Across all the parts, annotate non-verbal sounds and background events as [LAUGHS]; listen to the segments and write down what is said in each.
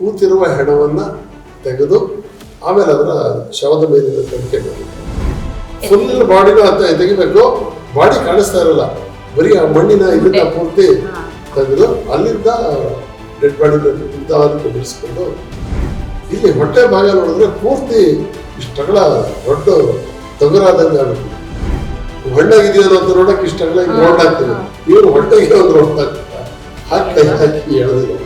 ಕೂತಿರುವ ಹೆಣವನ್ನ ತೆಗೆದು ಆಮೇಲೆ ಅದರ ಶವದ ಮೇಲಿನ ತನಿಖೆ ಮಾಡಿ ಫುಲ್ ಬಾಡಿನ ಅಂತ ತೆಗಿಬೇಕು. ಬಾಡಿ ಕಾಣಿಸ್ತಾ ಇರಲ್ಲ. ಬರೀ ಆ ಮಣ್ಣಿನ ಇದನ್ನ ಪೂರ್ತಿ ತೆಗೆದು ಅಲ್ಲಿಂದ ಡೆಡ್ ಬಾಡಿ ನಿಂತವಾದಕ್ಕೆ ಬಿಡಿಸ್ಕೊಂಡು ಇಲ್ಲಿ ಹೊಟ್ಟೆ ಭಾಗ ನೋಡಿದ್ರೆ ಪೂರ್ತಿ ಇಷ್ಟಗಳ ದೊಡ್ಡ ತೊಗರಾದಂಗೆ ಆಗುತ್ತೆ. ಹೊಣ್ಣಾಗಿದೆಯೋ ಅಂತ ನೋಡಕ್ ಇಷ್ಟಗಳ ರೌಂಡ್ ಆಗ್ತದೆ. ಇವ್ರು ಹೊಟ್ಟೆಗೆ ಒಂದು ರೋಡ್ ಆಗ್ತದೆ. ಹಾಕಿ ಹಾಕಿ ಎಳೆದಿಲ್ಲ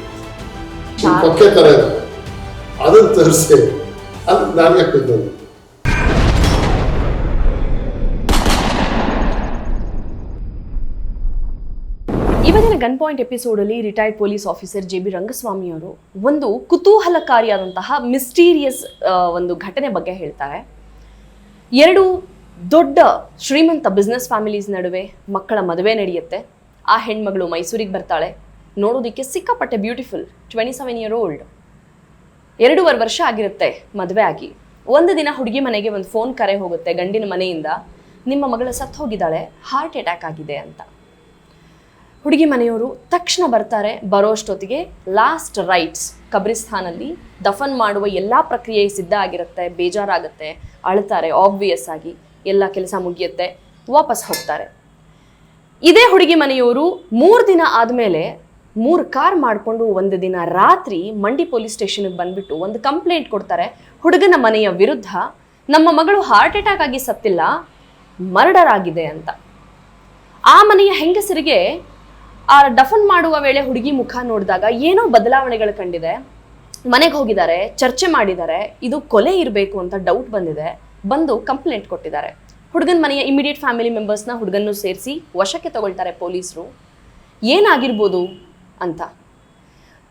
ಇವತ್ತಿನ gun point ಎಪಿಸೋಡಲ್ಲಿ retired police officer J B Rangaswamy ಅವರು ಒಂದು ಕುತೂಹಲಕಾರಿಯಾದಂತಹ ಮಿಸ್ಟೀರಿಯಸ್ ಒಂದು ಘಟನೆ ಬಗ್ಗೆ ಹೇಳ್ತಾರೆ. ಎರಡು ದೊಡ್ಡ ಶ್ರೀಮಂತ ಬಿಸ್ನೆಸ್ ಫ್ಯಾಮಿಲೀಸ್ ನಡುವೆ ಮಕ್ಕಳ ಮದುವೆ ನಡೆಯುತ್ತೆ. ಆ ಹೆಣ್ಮಗಳು ಮೈಸೂರಿಗೆ ಬರ್ತಾಳೆ. ನೋಡೋದಕ್ಕೆ ಸಿಕ್ಕಾಪಟ್ಟೆ beautiful twenty seven year old ಎರಡೂವರೆ ವರ್ಷ ಆಗಿರುತ್ತೆ ಮದುವೆ ಆಗಿ. ಒಂದು ದಿನ ಹುಡುಗಿ ಮನೆಗೆ ಒಂದು ಫೋನ್ ಕರೆ ಹೋಗುತ್ತೆ ಗಂಡಿನ ಮನೆಯಿಂದ. ನಿಮ್ಮ ಮಗಳ ಸತ್ತು ಹೋಗಿದ್ದಾಳೆ ಹಾರ್ಟ್ ಅಟ್ಯಾಕ್ ಆಗಿದೆ ಅಂತ. ಹುಡುಗಿ ಮನೆಯವರು ತಕ್ಷಣ ಬರ್ತಾರೆ ಬರೋಷ್ಟೊತ್ತಿಗೆ ಲಾಸ್ಟ್ ರೈಟ್ಸ್ ಕಬ್ರಿಸ್ತಾನಲ್ಲಿ ದಫನ್ ಮಾಡುವ ಎಲ್ಲ ಪ್ರಕ್ರಿಯೆ ಸಿದ್ಧ ಆಗಿರುತ್ತೆ, ಬೇಜಾರಾಗುತ್ತೆ, ಅಳ್ತಾರೆ ಆಬ್ವಿಯಸ್ ಆಗಿ ಎಲ್ಲ ಕೆಲಸ ಮುಗಿಯುತ್ತೆ, ವಾಪಸ್ ಹೋಗ್ತಾರೆ. ಇದೇ ಹುಡುಗಿ ಮನೆಯವರು ಮೂರು ದಿನ ಆದಮೇಲೆ ಮೂರು ಕಾರ್ ಮಾಡಿಕೊಂಡು ಒಂದು ದಿನ ರಾತ್ರಿ ಮಂಡಿ ಪೊಲೀಸ್ ಸ್ಟೇಷನ್ಗೆ ಬಂದ್ಬಿಟ್ಟು ಒಂದು ಕಂಪ್ಲೇಂಟ್ ಕೊಡ್ತಾರೆ. ಹುಡುಗನ ಮನೆಯ ವಿರುದ್ಧ ನಮ್ಮ ಮಗಳು ಹಾರ್ಟ್ ಅಟ್ಯಾಕ್ ಆಗಿ ಸತ್ತಿಲ್ಲ ಮರ್ಡರ್ ಆಗಿದೆ ಅಂತ. ಆ ಮನೆಯ ಹೆಂಗಸರಿಗೆ ಆ ಡಫನ್ ಮಾಡುವ ವೇಳೆ ಹುಡುಗಿ ಮುಖ ನೋಡಿದಾಗ ಏನೋ ಬದಲಾವಣೆಗಳು ಕಂಡಿದೆ. ಮನೆಗೆ ಹೋಗಿದ್ದಾರೆ, ಚರ್ಚೆ ಮಾಡಿದ್ದಾರೆ, ಇದು ಕೊಲೆ ಇರಬೇಕು ಅಂತ ಡೌಟ್ ಬಂದಿದೆ, ಬಂದು ಕಂಪ್ಲೇಂಟ್ ಕೊಟ್ಟಿದ್ದಾರೆ. ಹುಡುಗನ ಮನೆಯ ಇಮಿಡಿಯೇಟ್ ಫ್ಯಾಮಿಲಿ ಮೆಂಬರ್ಸ್ನ ಹುಡುಗನ್ನು ಸೇರಿಸಿ ವಶಕ್ಕೆ ತಗೊಳ್ತಾರೆ ಪೊಲೀಸರು. ಏನಾಗಿರ್ಬೋದು? ಅಂತ.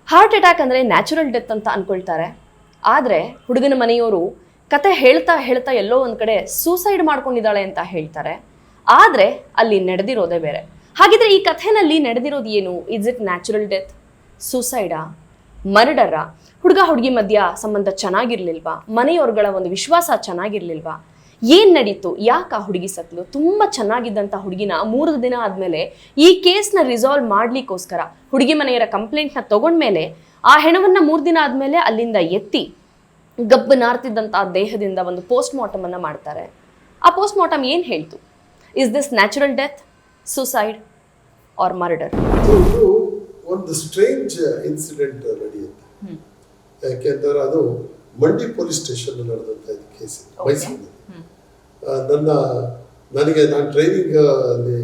ಹಾರ್ಟ್ ಅಟ್ಯಾಕ್ ಅಂದರೆ ನ್ಯಾಚುರಲ್ ಡೆತ್ ಅಂತ ಅಂದ್ಕೊಳ್ತಾರೆ ಆದರೆ ಹುಡುಗನ ಮನೆಯವರು ಕತೆ ಹೇಳ್ತಾ ಹೇಳ್ತಾ ಎಲ್ಲೋ ಒಂದು ಕಡೆ ಸೂಸೈಡ್ ಮಾಡ್ಕೊಂಡಿದ್ದಾಳೆ ಅಂತ ಹೇಳ್ತಾರೆ. ಆದರೆ ಅಲ್ಲಿ ನಡೆದಿರೋದೇ ಬೇರೆ. ಹಾಗಿದ್ರೆ ಈ ಕಥೆನಲ್ಲಿ ನಡೆದಿರೋದು ಏನು? ಇಸ್ ಇಟ್ ನ್ಯಾಚುರಲ್ ಡೆತ್ ಸೂಸೈಡಾ ಮರ್ಡರಾ ಹುಡುಗ ಹುಡುಗಿ ಮಧ್ಯ ಸಂಬಂಧ ಚೆನ್ನಾಗಿರ್ಲಿಲ್ವಾ? ಮನೆಯವ್ರಗಳ ಒಂದು ವಿಶ್ವಾಸ ಚೆನ್ನಾಗಿರ್ಲಿಲ್ವಾ? ಏನ್ ನಡೀತು? ಯಾಕೆ ಆ ಹುಡುಗಿ ಸತ್ಲು? ತುಂಬಾ ಚೆನ್ನಾಗಿದ್ದಂತ ಹುಡುಗಿನ ಮೂರು ದಿನ ಆದ್ಮೇಲೆ ಈ ಕೇಸ್ನ ರಿಸಾಲ್ವ್ ಮಾಡ್ಲಿಕ್ಕೋಸ್ಕರ ಹುಡುಗಿ ಮನೆಯರ ಕಂಪ್ಲೇಂಟ್ನ ತಗೊಂಡ್ಮೇಲೆ ಆ ಹೆಣವನ್ನ ಮೂರು ದಿನ ಆದ್ಮೇಲೆ ಅಲ್ಲಿಂದ ಎತ್ತಿ ಗಬ್ಬು ನಾರ್ತಿದ್ದಂಥ ದೇಹದಿಂದ ಒಂದು ಪೋಸ್ಟ್ ಮಾರ್ಟಮ್ ಅನ್ನ ಮಾಡ್ತಾರೆ. ಆ ಪೋಸ್ಟ್ ಮಾರ್ಟಮ್ ಏನು ಹೇಳ್ತು? Is this natural death suicide or murder ಒಂದು ಸ್ಟ್ರೇಂಜ್ ಇನ್ಸಿಡೆಂಟ್ ನಡೆಯುತ್ತೆ. ಯಾಕೆಂದ್ರೆ ಅದು ಮಂಡಿ ಪೊಲೀಸ್ ಸ್ಟೇಷನ್ ನಡೆದಂತ ಕೇಸ್ ಮೈಸೂರಿನಲ್ಲಿ ನನ್ನ ನನಗೆ ನಾನು ಟ್ರೈನಿಂಗ್ ಅಲ್ಲಿ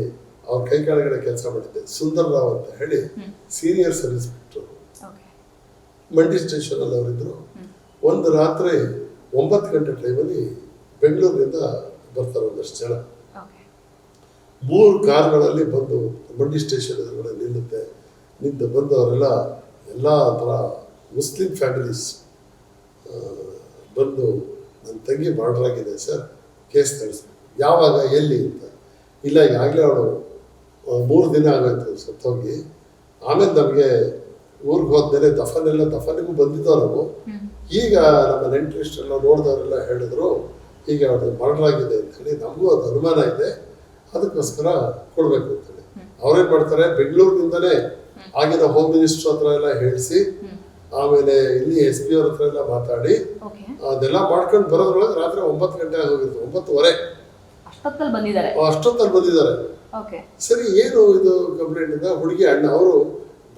ಅವ್ರ ಕೈ ಕೆಳಗಡೆ ಕೆಲಸ ಮಾಡಿದ್ದೆ. ಸುಂದರ್ ರಾವ್ ಅಂತ ಹೇಳಿ senior sub inspector Mandi station ಅಲ್ಲಿ ಅವರಿದ್ರು. ಒಂದು ರಾತ್ರಿ ಒಂಬತ್ತು ಗಂಟೆ ಟೈಮಲ್ಲಿ ಬೆಂಗಳೂರಿನಿಂದ ಬರ್ತಾರೆ ಒಂದಷ್ಟು ಜನ. ಮೂರು ಕಾರ್ಗಳಲ್ಲಿ ಬಂದು ಮಂಡಿ ಸ್ಟೇಷನ್ ಎದುರುಗಡೆ ನಿಲ್ಲುತ್ತೆ. ನಿಂತು ಬಂದು ಅವರೆಲ್ಲ ಎಲ್ಲ ಥರ ಮುಸ್ಲಿಂ ಫ್ಯಾಮಿಲೀಸ್ ಬಂದು ನನ್ನ ತಂಗಿ ಮರ್ಡರ್ ಆಗಿದೆ ಸರ್. ಕೇಸ್ ತಿಳಿಸಿ ಯಾವಾಗ ಎಲ್ಲಿ ಅಂತ. ಇಲ್ಲ ಈಗಾಗಲೇ ಅವಳು ಮೂರು ದಿನ ಆಗೋಯ್ತು ಸತ್ತೋಗಿ. ಆಮೇಲೆ ನಮಗೆ ಊರಿಗೆ ಹೋದ್ಮೇಲೆ ದಫನೆಲ್ಲ ದಫನಿಗೂ ಬಂದಿದ್ದೋ ನಾವು. ಈಗ ನಮ್ಮ ನೆಂಟ್ರಿಸ್ಟೆಲ್ಲ ನೋಡಿದವರೆಲ್ಲ ಹೇಳಿದ್ರು ಈಗ ಅವ್ರದ್ದು ಮರ್ಡರ್ ಅಂತ ಅಂತೇಳಿ ನಮಗೂ ಅದು ಅನುಮಾನ ಇದೆ. ಅದಕ್ಕೋಸ್ಕರ ಕೊಡಬೇಕು ಅಂತೇಳಿ ಅವ್ರೇನು ಮಾಡ್ತಾರೆ? ಬೆಂಗಳೂರಿನಿಂದಲೇ ಆಗಿನ ಹೋಮ್ ಮಿನಿಸ್ಟರ್ ಹತ್ರ ಎಲ್ಲ ಹೇಳಿಸಿ ಆಮೇಲೆ ಇಲ್ಲಿ ಎಸ್ ಪಿ ಅವ್ರ ಹತ್ರ ಎಲ್ಲ ಮಾತಾಡಿ. ಅದೆಲ್ಲ ಮಾಡ್ಕೊಂಡು ಬರೋದ್ರೊಳಗೆ ರಾತ್ರಿ ಒಂಬತ್ತು ಗಂಟೆ ಆಗೋಗಿತ್ತು ಒಂಬತ್ತುವರೆ. ಅಷ್ಟೊತ್ತಲ್ಲಿ ಬಂದಿದ್ದಾರೆ? ಅಷ್ಟೊತ್ತಲ್ಲಿ ಬಂದಿದ್ದಾರೆ. ಸರಿ ಏನು ಇದು ಕಂಪ್ಲೇಂಟ್ ಇಂದ? ಹುಡುಗಿ ಅಣ್ಣ ಅವರು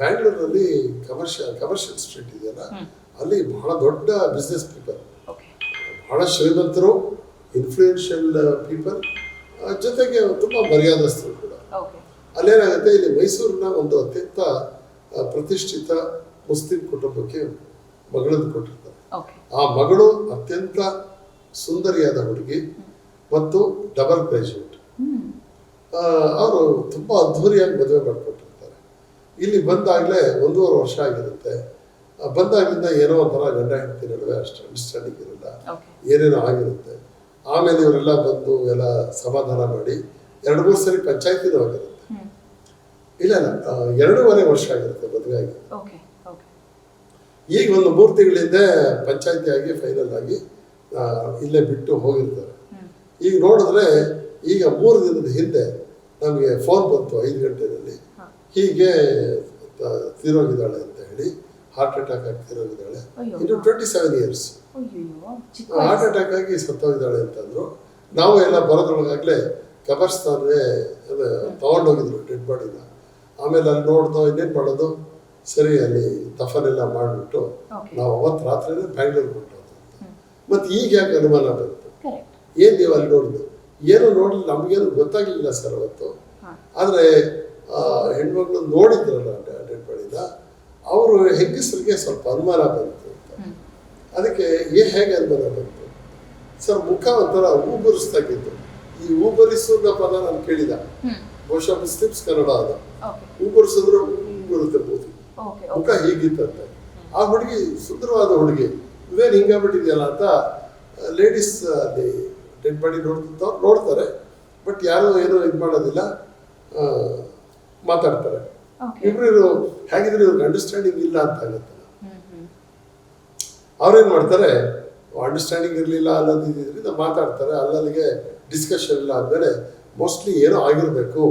ಬ್ಯಾಂಗ್ಳೂರಲ್ಲಿ ಕಮರ್ಷಿಯಲ್ ಕಮರ್ಷಿಯಲ್ ಸ್ಟ್ರೀಟ್ ಇದೆಯಲ್ಲ ಅಲ್ಲಿ ಬಹಳ ದೊಡ್ಡ ಬಿಸ್ನೆಸ್ ಪೀಪಲ್ ಬಹಳ ಶ್ರೀಮಂತರು ಇನ್ಫ್ಲೂಯೆನ್ಷಿಯಲ್ ಪೀಪಲ್ ಜೊತೆಗೆ ತುಂಬ ಮರ್ಯಾದಸ್ಥರು ಕೂಡ. ಅಲ್ಲೇನಾಗುತ್ತೆ ಇಲ್ಲಿ ಮೈಸೂರಿನ ಒಂದು ಅತ್ಯಂತ ಪ್ರತಿಷ್ಠಿತ ಮುಸ್ಲಿಂ ಕುಟುಂಬಕ್ಕೆ ಮಗಳನ್ನು ಕೊಟ್ಟಿರ್ತಾರೆ. ಆ ಮಗಳು ಅತ್ಯಂತ ಸುಂದರಿಯಾದ ಹುಡುಗಿ ಮತ್ತು ಡಬಲ್ ಗ್ರಾಜ್ಯುಯೇಟ್ ಅವರು ತುಂಬ ಅದ್ಧೂರಿಯಾಗಿ ಮದುವೆ ಮಾಡಿಕೊಟ್ಟಿರ್ತಾರೆ. ಇಲ್ಲಿ ಬಂದಾಗಲೇ ಒಂದೂವರೆ ವರ್ಷ ಆಗಿರುತ್ತೆ. ಬಂದಾಗಿಂದ ಬಂದಾಗಲಿಂದ ಏನೋ ಒಂಥರ ಗಂಡ ಹೆಂಡತಿ ನಡುವೆ ಅಷ್ಟು ಅಂಡರ್ಸ್ಟ್ಯಾಂಡಿಂಗ್ ಇರಲ್ಲ. ಏನೇನೋ ಆಗಿರುತ್ತೆ. ಆಮೇಲೆ ಇವರೆಲ್ಲ ಬಂದು ಎಲ್ಲ ಸಮಾಧಾನ ಮಾಡಿ ಎರಡು ಮೂರು ಸರಿ ಪಂಚಾಯತಿನೂ ಆಗಿರುತ್ತೆ ಇಲ್ಲ ಇಲ್ಲ ಎರಡೂವರೆ ವರ್ಷ ಆಗಿರುತ್ತೆ ಮದುವೆ ಆಗಿ. ಈಗ ಒಂದು ಮೂರು ತಿಂಗಳಿಂದ ಪಂಚಾಯತಿ ಆಗಿ ಫೈನಲ್ ಆಗಿ ಇಲ್ಲೇ ಬಿಟ್ಟು ಹೋಗಿರ್ತಾರೆ. ಈಗ ನೋಡಿದ್ರೆ ಈಗ ಮೂರು ದಿನದ ಹಿಂದೆ ನಮಗೆ ಫೋನ್ ಬಂತು ಐದು ಗಂಟೆಯಲ್ಲಿ. ಹೀಗೆ ತೀರೋಗಿದ್ದಾಳೆ ಅಂತ ಹೇಳಿ ಹಾರ್ಟ್ ಅಟ್ಯಾಕ್ ಆಗಿ ತೀರೋಗಿದ್ದಾಳೆ. ಇನ್ನು twenty seven years heart attack ಆಗಿ ಸತ್ತೋಗಿದ್ದಾಳೆ ಅಂತಂದ್ರು. ನಾವು ಎಲ್ಲ ಬರೋದ್ರೊಳಗಾಗಲೇ ಕಬರ್ಸ್ತಾನ್ಗೆ ತಗೊಂಡೋಗಿದ್ರು ಡೆಡ್ ಬಾಡಿನ ಆಮೇಲೆ ಅಲ್ಲಿ ನೋಡ್ದೋ ಇನ್ನೇನು ಮಾಡೋದು? ಸರಿ ಅಲ್ಲಿ ದಫನೆಲ್ಲ ಮಾಡಿಬಿಟ್ಟು ನಾವು ಅವತ್ತು ರಾತ್ರಿನೇ ಬ್ಯಾಂಗ್ಳೂರ್ಗೆ ಹೊರಟೋದು ಮತ್ತು ಈಗ ಯಾಕೆ ಅನುಮಾನ ಬಂತು? ಏನು ನೀವು ಅಲ್ಲಿ ನೋಡಿದ್ರು ಏನೂ ನೋಡಲಿಲ್ಲ ನಮಗೇನು ಗೊತ್ತಾಗಲಿಲ್ಲ ಸರ್ ಅವತ್ತು. ಆದರೆ ಹೆಣ್ಮಕ್ಳು ನೋಡಿದ್ರಲ್ಲ ಡೆಡ್ ಬಾಡಿನ ಅವರು ಹೆಂಗಸರಿಗೆ ಸ್ವಲ್ಪ ಅನುಮಾನ ಬಂತು ಅಂತ. ಅದಕ್ಕೆ ಏ ಹೇಗೆ ಅನುಮಾನ ಬಂತು? ಸರ್ ಮುಖ ಒಂಥರ ಊಬರಿಸ್ತಾಗಿತ್ತು ಈ ಊಬರಿಸೋದ ಪದ ನಾನು ಕೇಳಿದ. ಬಹುಶಃ ಮುಸ್ಲಿಮ್ಸ್ ಕನ್ನಡ ಅದು. ಊಬರಿಸಿದ್ರೆ ಬರುತ್ತೆ ಮುಖ ಹೀಗಿತ್ತಂತೆ. ಆ ಹುಡುಗಿ ಸುಂದರವಾದ ಹುಡುಗಿ. ಇವೇನು ಹಿಂಗಾಗ್ಬಿಟ್ಟಿದೆಯಲ್ಲ ಅಂತ ಲೇಡೀಸ್ ಅಲ್ಲಿ ಡೆಡ್ ಬಾಡಿ ನೋಡ್ತಾ ನೋಡ್ತಾರೆ. ಬಟ್ ಯಾರು ಏನು ಇದು ಮಾಡೋದಿಲ್ಲ ಮಾತಾಡ್ತಾರೆ. ಇಬ್ರು ಇವರು ಹೇಗಿದ್ರೆ ಇವ್ರಿಗೆ ಅಂಡರ್ಸ್ಟ್ಯಾಂಡಿಂಗ್ ಇಲ್ಲ ಅಂತ ಆಗುತ್ತೆ. ಅವ್ರೇನ್ ಮಾಡ್ತಾರೆ ಅಂಡರ್ಸ್ಟ್ಯಾಂಡಿಂಗ್ ಇರಲಿಲ್ಲ ಅನ್ನೋದು ಇದರಿಂದ ಮಾತಾಡ್ತಾರೆ. ಅಲ್ಲಲ್ಲಿಗೆ ಡಿಸ್ಕಷನ್ ಇಲ್ಲ ಆದಮೇಲೆ ಮೋಸ್ಟ್ಲಿ ಏನೋ ಆಗಿರಬೇಕು.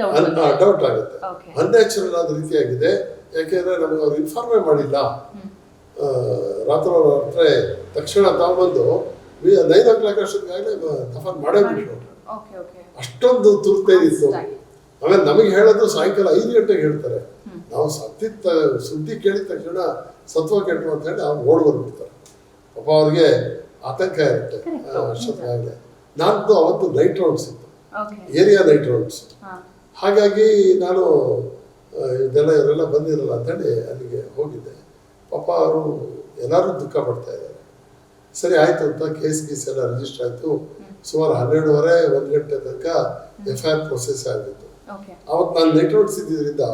ಡೌಟ್ ಡೌಟ್ ಆಗುತ್ತೆ. ಅನ್ಯಾಚುರಲ್ ಆದ ರೀತಿಯಾಗಿದೆ. ಯಾಕೆಂದ್ರೆ ನಮಗೆ ಅವ್ರು ಇನ್ಫಾರ್ಮೇ ಮಾಡಿಲ್ಲ. ರಾತ್ರಿ ರಾತ್ರಿ ತಕ್ಷಣ ತಗೊಂಬಂದು ನೈನ್ ಓ ಕ್ಲಾಕ್ ಅಷ್ಟೊತ್ತಿಗಾಗಲೇ ದಫನ್ ಮಾಡೇ ಬಿಟ್ರು. ಅಷ್ಟೊಂದು ತುರ್ತೆ ಇತ್ತು. ಅಷ್ಟಾಗಿ. ಆಮೇಲೆ ನಮಗೆ ಹೇಳೋದು ಸಾಯಂಕಾಲ ಐದು ಗಂಟೆಗೆ ಹೇಳ್ತಾರೆ. ನಾವು ಸತ್ತಿದ್ದ ಸುದ್ದಿ ಕೇಳಿದ ತಕ್ಷಣ ಸತ್ವ ಕೆಟ್ಟರು ಅಂತ ಹೇಳಿ ಅವ್ರು ಓಡ್ ಬಂದ್ಬಿಡ್ತಾರೆ. ಪಾಪ ಅವ್ರಿಗೆ ಆತಂಕ ಇರುತ್ತೆ. ನಾನು ಅಷ್ಟೊತ್ತಿಗಾಗಲೇ ನಂದು ಅವತ್ತು ನೈಟ್ ರೌಂಡ್ಸ್ ಇತ್ತು. ಏರಿಯಾ ನೈಟ್ ರೌಂಡ್ಸ್ ಹಾಗಾಗಿ ನಾನು ಇದೆಲ್ಲ ಇವರೆಲ್ಲ ಬಂದಿರಲ್ಲ ಅಂತೇಳಿ ಅಲ್ಲಿಗೆ ಹೋಗಿದ್ದೆ. ಪಾಪ ಅವರು ಎಲ್ಲರೂ ದುಃಖ ಪಡ್ತಾ ಇದ್ದಾರೆ. ಸರಿ ಆಯಿತು ಅಂತ ಕೇಸ್ ಗೀಸ್ ಎಲ್ಲ ರಿಜಿಸ್ಟರ್ ಆಯಿತು. ಸುಮಾರು ಹನ್ನೆರಡುವರೆ ಒಂದು ಗಂಟೆ ತನಕ ಎಫ್ ಐ ಆರ್ ಪ್ರೊಸೆಸ್ ಆಗಿತ್ತು. ಅವತ್ತು ನಾನು ಲೆಟರ್ ಹೊಡಿಸಿದ್ದರಿಂದ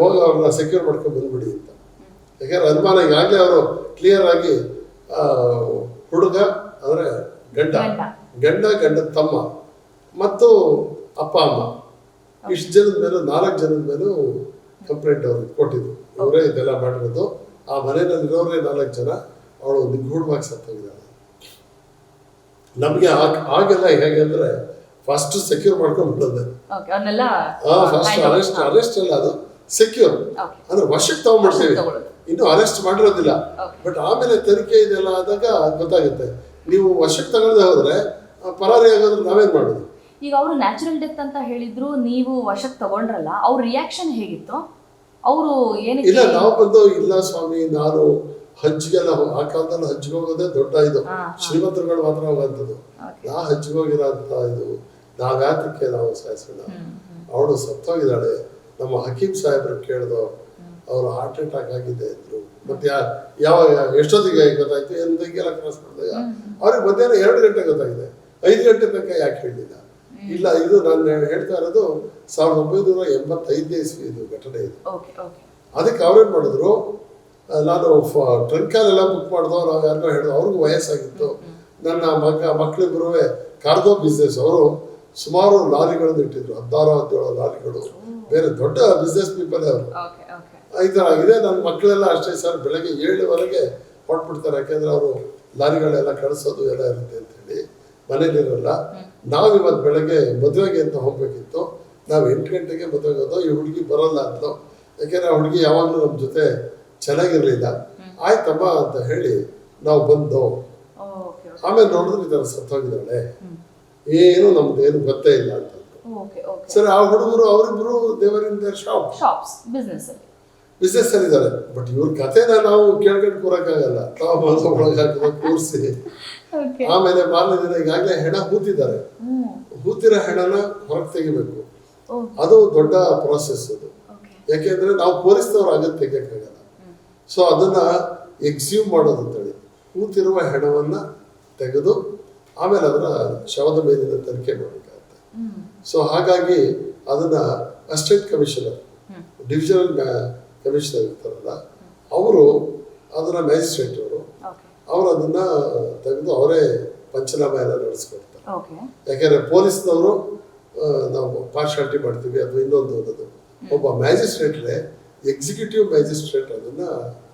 ಹೋಗಿ ಅವ್ರನ್ನ ಸೆಕ್ಯೂರ್ ಮಾಡ್ಕೊಂಡು ಬಂದ್ಬಿಡಿ ಅಂತ. ಯಾಕೆಂದ್ರೆ ಅನುಮಾನ ಈಗಾಗಲೇ ಅವರು ಕ್ಲಿಯರ್ ಆಗಿ ಹುಡುಗ ಅಂದರೆ ಗಂಡ. ಗಂಡ. ಗಂಡ ತಮ್ಮ. ಮತ್ತು ಅಪ್ಪ ಅಮ್ಮ. ಇಷ್ಟು ಜನದ ಮೇಲೆ ನಾಲ್ಕು ಜನದ ಮೇಲೂ ಕಂಪ್ಲೇಂಟ್ ಅವ್ರಿಗೆ ಕೊಟ್ಟಿದ್ರು. ಅವರೇ ಇದೆಲ್ಲ ಮಾಡಿರೋದು. ಆ ಮನೆಯಲ್ಲಿರೋರೇ ನಾಲ್ಕು ಜನ ಅವಳು ನಿಗೂಢವಾಗಿ ಸತ್ತೋಗಿದ್ದಾಳೆ ನಮಗೆ ಆಗೆಲ್ಲ ಹೇಗೆ ಅಂದ್ರೆ ಫಸ್ಟ್ ಸೆಕ್ಯೂರ್ ಮಾಡ್ಕೊಂಡು ಬಿಡೋದು. ಓಕೆ ಅವನ್ನೆಲ್ಲ ಫಸ್ಟ್ ಅರೆಸ್ಟ್ ಅರೆಸ್ಟ್ ಅಲ್ಲ ಅದು. ಸೆಕ್ಯೂರ್ ಅಂದ್ರೆ ವರ್ಷಕ್ಕೆ ತಗೊಂಡ್ಬಿಡ್ತೀವಿ. ಇನ್ನು ಅರೆಸ್ಟ್ ಮಾಡಿರೋದಿಲ್ಲ. ಬಟ್ ಆಮೇಲೆ ತನಿಖೆ ಇದೆಲ್ಲ ಆದಾಗ ಗೊತ್ತಾಗುತ್ತೆ. ನೀವು ವರ್ಷಕ್ಕೆ ತಗೊಳ್ಳದೆ ಹೋದ್ರೆ ಪರಾರಿ ಆಗೋದ್ರೆ ನಾವೇನ್ ಮಾಡೋದು? ಈಗ ಅವರು ನ್ಯಾಚುರಲ್ ಡೆತ್ ಅಂತ ಹೇಳಿದ್ರು ನೀವು ವಶಕ್ಕೆ ತಗೊಂಡ್ರಲ್ಲ ಅವ್ರ ರಿಯಾಕ್ಷನ್ ಹೇಗಿತ್ತು? ಅವರು ಏನಕ್ಕೆ ಇಲ್ಲ ನಾವು ಬಂದು ಇಲ್ಲ ಸ್ವಾಮಿ ನಾನು ಹಜ್ಜಿಗೆಲ್ಲ ಹೋ- ಆ ಕಾಲದಲ್ಲಿ ಹಜ್ಜಿಗೆ ಹೋಗೋದೇ ದೊಡ್ಡ ಇದು. ಶ್ರೀಮಂತರುಗಳು ಮಾತ್ರ ಹೋಗಂತದ್ದು. ನಾ ಹಜ್ಜಿಗೆ ಹೋಗಿರೋಂಥ ಇದು ನಾವ್ಯಾತಕ್ಕೆ ನಾವು ಸಾಯಿಸೋಣ. ಅವಳು ಸತ್ತೋಗಿದ್ದಾಳೆ. ನಮ್ಮ ಹಕೀಂ ಸಾಹೇಬ್ರು ಕೇಳಿದ್ರು ಅವರು ಹಾರ್ಟ್ ಅಟ್ಯಾಕ್ ಆಗಿದೆ ಅಂದ್ರು. ಮತ್ತೆ ಯಾವ ಎಷ್ಟೊತ್ತಿಗೆ ಗೊತ್ತಾಯ್ತು? ಎಂದಿಗೆಲ್ಲ ಕ್ರಾಸ್ ಮಾಡಿದಾಗ ಅವ್ರಿಗೆ ಮಧ್ಯಾಹ್ನ ಎರಡು ಗಂಟೆ ಗೊತ್ತಾಗಿದೆ. ಐದು ಗಂಟೆ ತನಕ ಯಾಕೆ ಹೇಳಿಲ್ಲ? ಇಲ್ಲ ಇದು ನಾನು ಹೇಳ್ತಾ ಇರೋದು ಸಾವಿರದ ಒಂಬೈನೂರ ಎಂಬತ್ತೈದನೇ ಇಸ್ವಿ ಇದು. ಘಟನೆ ಇದು ಅದಕ್ಕೆ ಅವ್ರೇನ್ ಮಾಡಿದ್ರು? ನಾನು ಟ್ರಂಕಾಲೆಲ್ಲ ಬುಕ್ ಮಾಡ್ದೋ ನಾವು ಯಾರನ್ನೋ ಹೇಳಿದ್ರು ಅವ್ರಿಗೂ ವಯಸ್ಸಾಗಿತ್ತು. ನನ್ನ ಮಗ ಮಕ್ಕಳಿಬ್ಬರು ಕಾರ್ಗೋ ಬಿಸ್ನೆಸ್ ಅವರು ಸುಮಾರು ಲಾರಿಗಳನ್ನು ಇಟ್ಟಿದ್ರು ಹದಿನಾರು ಹದಿನೇಳು ಲಾರಿಗಳು. ಬೇರೆ ದೊಡ್ಡ ಬಿಸ್ನೆಸ್ ಪೀಪಲ್ ಅವರು. ಈ ಥರ ಆಗಿದೆ. ನನ್ನ ಮಕ್ಕಳೆಲ್ಲ ಅಷ್ಟೇ ಸರ್ ಬೆಳಗ್ಗೆ ಏಳುವರೆಗೆ ಕೊಟ್ಬಿಡ್ತಾರೆ ಯಾಕೆಂದ್ರೆ ಅವರು ಲಾರಿಗಳೆಲ್ಲ ಕಳಿಸೋದು ಎಲ್ಲ ಇರುತ್ತೆ ಅಂತೇಳಿ ಮನೇಲಿರಲ್ಲ ನಾವು ಇವತ್ತು ಬೆಳಗ್ಗೆ ಮದುವೆಗೆ ಅಂತ ಹೋಗ್ಬೇಕಿತ್ತು. ನಾವು ಎಂಟು ಗಂಟೆಗೆ ಮದುವೆಗೆ ಹೋದೋ ಈ ಹುಡುಗಿ ಬರಲ್ಲ ಅಂದ್ಲು. ಯಾಕೆಂದ್ರೆ ಆ ಹುಡುಗಿ ಯಾವಾಗಲೂ ನಮ್ಮ ಜೊತೆ ಚೆನ್ನಾಗಿರಲಿಲ್ಲ. ಆಯ್ತಮ್ಮ ಅಂತ ಹೇಳಿ ನಾವು ಬಂದು ಆಮೇಲೆ ನೋಡಿದ್ರೆ ಈ ಥರ ಸತ್ತೋಗಿದ್ದಾಳೆ. ಏನು ನಮ್ದು ಏನು ಗೊತ್ತೇ ಇಲ್ಲ ಅಂತ ಸರಿ ಆ ಹುಡುಗರು ಅವರಿಬ್ರು ದೇವರಿಂದ ಶಾಪ್ ಶಾಪ್ಸ್ ಬಿಸ್ನೆಸ್ ಬಿಸ್ನೆಸ್ ಅಲ್ಲಿ ಇದ್ದಾರೆ. ಬಟ್ ಇವ್ರ ಕಥೆನ ನಾವು ಕೇಳ್ಕೊಂಡು ಕೂರಕ್ಕಾಗಲ್ಲ. ತಾವು ಮನಸ್ಸು ಒಳಗೆ ಹಾಕಿದ ಕೂರಿಸಿ. [LAUGHS] ಆಮೇಲೆ ಮಾರನೇ ದಿನ ಈಗಾಗಲೇ ಹೆಣ ಹೂತಿದ್ದಾರೆ. ಹೂತಿರೋ ಹೆಣನ ಹೊರಗೆ ತೆಗಿಬೇಕು. ಅದು ದೊಡ್ಡ ಪ್ರೊಸೆಸ್ ಅದು. ಯಾಕೆಂದ್ರೆ ನಾವು ಪೊಲೀಸ್ನವ್ರು ಆಗತ್ತೆ ತೆಗಿಯಕ್ಕಾಗಲ್ಲ ಸೊ ಅದನ್ನ ಎಕ್ಸ್ಯೂಮ್ ಮಾಡೋದು ಅಂತೇಳಿ. ಹೂತಿರುವ ಹೆಣವನ್ನ ತೆಗೆದು ಆಮೇಲೆ ಅದರ ಶವದ ಮೇಲಿನ ತನಿಖೆ ಮಾಡಬೇಕಾಗುತ್ತೆ. ಸೊ ಹಾಗಾಗಿ ಅದನ್ನ ಅಸಿಸ್ಟೆಂಟ್ ಕಮಿಷನರ್ ಡಿವಿಷನಲ್ ಕಮಿಷನರ್ ಇರ್ತಾರಲ್ಲ ಅವರು ಅದನ್ನ ಮ್ಯಾಜಿಸ್ಟ್ರೇಟ್ ಅವರು ಅದನ್ನ ತೆಗೆದು ಅವರೇ ಪಂಚನಾಮ ಎಲ್ಲ ನಡೆಸ್ಕೊಡ್ತಾರೆ. ಯಾಕೆಂದ್ರೆ ಪೊಲೀಸ್ನವರು ನಾವು ಪಾರ್ಶಾಲಿಟಿ ಮಾಡ್ತೀವಿ ಅಥವಾ ಇನ್ನೊಂದು ಅನ್ನೋದು. ಒಬ್ಬ ಮ್ಯಾಜಿಸ್ಟ್ರೇಟ್ರೆ ಎಕ್ಸಿಕ್ಯೂಟಿವ್ ಮ್ಯಾಜಿಸ್ಟ್ರೇಟ್ ಅದನ್ನ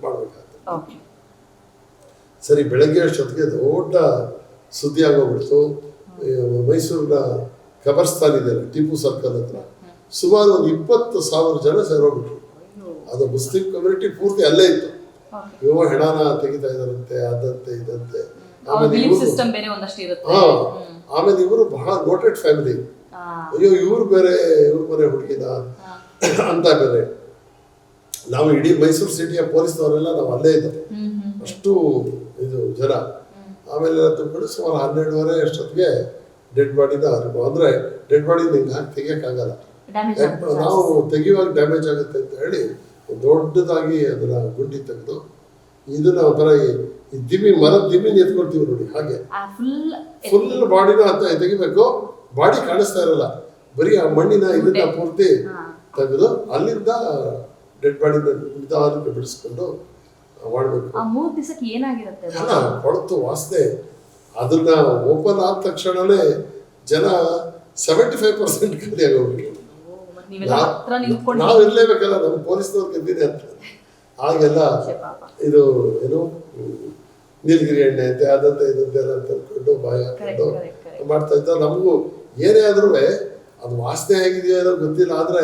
ಮಾಡಬೇಕಾಗ್ತದೆ. ಸರಿ ಬೆಳಗ್ಗೆ ಅಷ್ಟೊತ್ತಿಗೆ ದೊಡ್ಡ ಸುದ್ದಿ ಆಗೋಗ್ಬಿಡ್ತು. ಮೈಸೂರಿನ ಕಬರ್ಸ್ತಾನ್ ಇದೆ ಟಿಪ್ಪು ಸರ್ಕಲ್ ಹತ್ರ. ಸುಮಾರು ಒಂದು ಇಪ್ಪತ್ತು ಸಾವಿರ ಜನ ಸೇರೋಗ್ಬಿಟ್ರು. ಅದು ಮುಸ್ಲಿಂ ಕಮ್ಯುನಿಟಿ ಪೂರ್ತಿ ಅಲ್ಲೇ ಇತ್ತು. ಇವ ಹೆಣನ ತೆಗಿತಾ ಇದಾರಂತೆ ಅದಂತೆ ಇದಂತೆ. ಆಮೇಲೆ ಆಮೇಲೆ ಇವರು ಬಹಳ ನೋಟೆಡ್ ಫ್ಯಾಮಿಲಿ. ಅಯ್ಯೋ ಇವ್ರು ಬೇರೆ ಇವ್ರ ಮನೆ ಹುಡುಗಿದ ಅಂತ ಬೇರೆ. ನಾವು ಇಡೀ ಮೈಸೂರು ಸಿಟಿಯ ಪೊಲೀಸ್ನವರೆಲ್ಲ ನಾವು ಅಲ್ಲೇ ಇದ್ದವು ಅಷ್ಟು ಇದು ಜನ. ಆಮೇಲೆ ತುಂಬಿಕೊಂಡು ಸುಮಾರು ಹನ್ನೆರಡುವರೆ ಅಷ್ಟೊತ್ತಿಗೆ ಡೆಡ್ ಬಾಡಿನ ಅಂದ್ರೆ ಡೆಡ್ ಬಾಡಿ ನಿಂಗೆ ಹಾಕಿ ತೆಗಿಯೋಕ್ಕಾಗಲ್ಲ. ನಾವು ತೆಗಿಯುವಾಗ ಡ್ಯಾಮೇಜ್ ಆಗುತ್ತೆ ಅಂತ ಹೇಳಿ ದೊಡ್ಡದಾಗಿ ಅದರ ಗುಂಡಿ ತೆಗೆದು ಇದನ್ನ ಒಂಥರ ಈ- ದಿಮ್ಮಿ ಮರದ ದಿಮ್ಮಿನ ಎತ್ಕೊಳ್ತೀವಿ ನೋಡಿ ಹಾಗೆ. ಫುಲ್ ಫುಲ್ ಬಾಡಿನ ಅಂತ ತೆಗಿಬೇಕು. ಬಾಡಿ ಕಾಣಿಸ್ತಾ ಇರಲ್ಲ. ಬರೀ ಆ ಮಣ್ಣಿನ ಇದನ್ನ ಪೂರ್ತಿ ತೆಗೆದು ಅಲ್ಲಿಂದ ಡೆಡ್ ಬಾಡಿನ ನಿಧಾನಕ್ಕೆ ಬಿಡಿಸ್ಕೊಂಡು ಮಾಡಬೇಕು ಆ ಮೂರ್ ದಿವಸಕ್ಕೆ ಏನಾಗಿರುತ್ತೆ ಅದು? ಜನ ಕೊಳತು ವಾಸನೆ. ಅದನ್ನ ಓಪನ್ ಆದ ತಕ್ಷಣನೇ ಜನ ಸೆವೆಂಟಿ ಫೈವ್ ಪರ್ಸೆಂಟ್ ಖಾಲಿ ಆಗೋಗ್ಬಿಟ್ಟು ನೀವೆಲ್ಲ ಹತ್ರ ನಿಂತ್ಕೊಂಡು ನಾವು ಇರ್ಲೇಬೇಕಲ್ಲ ನಮ್ಮ ಪೊಲೀಸ್ನವ್ರು ಗೆದ್ದಿದೆ ಅಂತ. ಆಗೆಲ್ಲ ಇದು ಏನು ನೀಲಗಿರಿ ಎಣ್ಣೆ ಅಂತೆ ಅದಂತೆ ಇದಂತೆ ಎಲ್ಲ ಅಂತ ಅನ್ಕೊಂಡು ಬಾಯ ಹಾಕೊಂಡು. ಮಾಡ್ತಾ ಇದ್ದ. ನಮಗೂ ಏನೇ ಆದ್ರೂ ಅದು ವಾಸನೆ ಹೇಗಿದೆಯೋ ಏನೋ ಗೊತ್ತಿಲ್ಲ ಆದ್ರೆ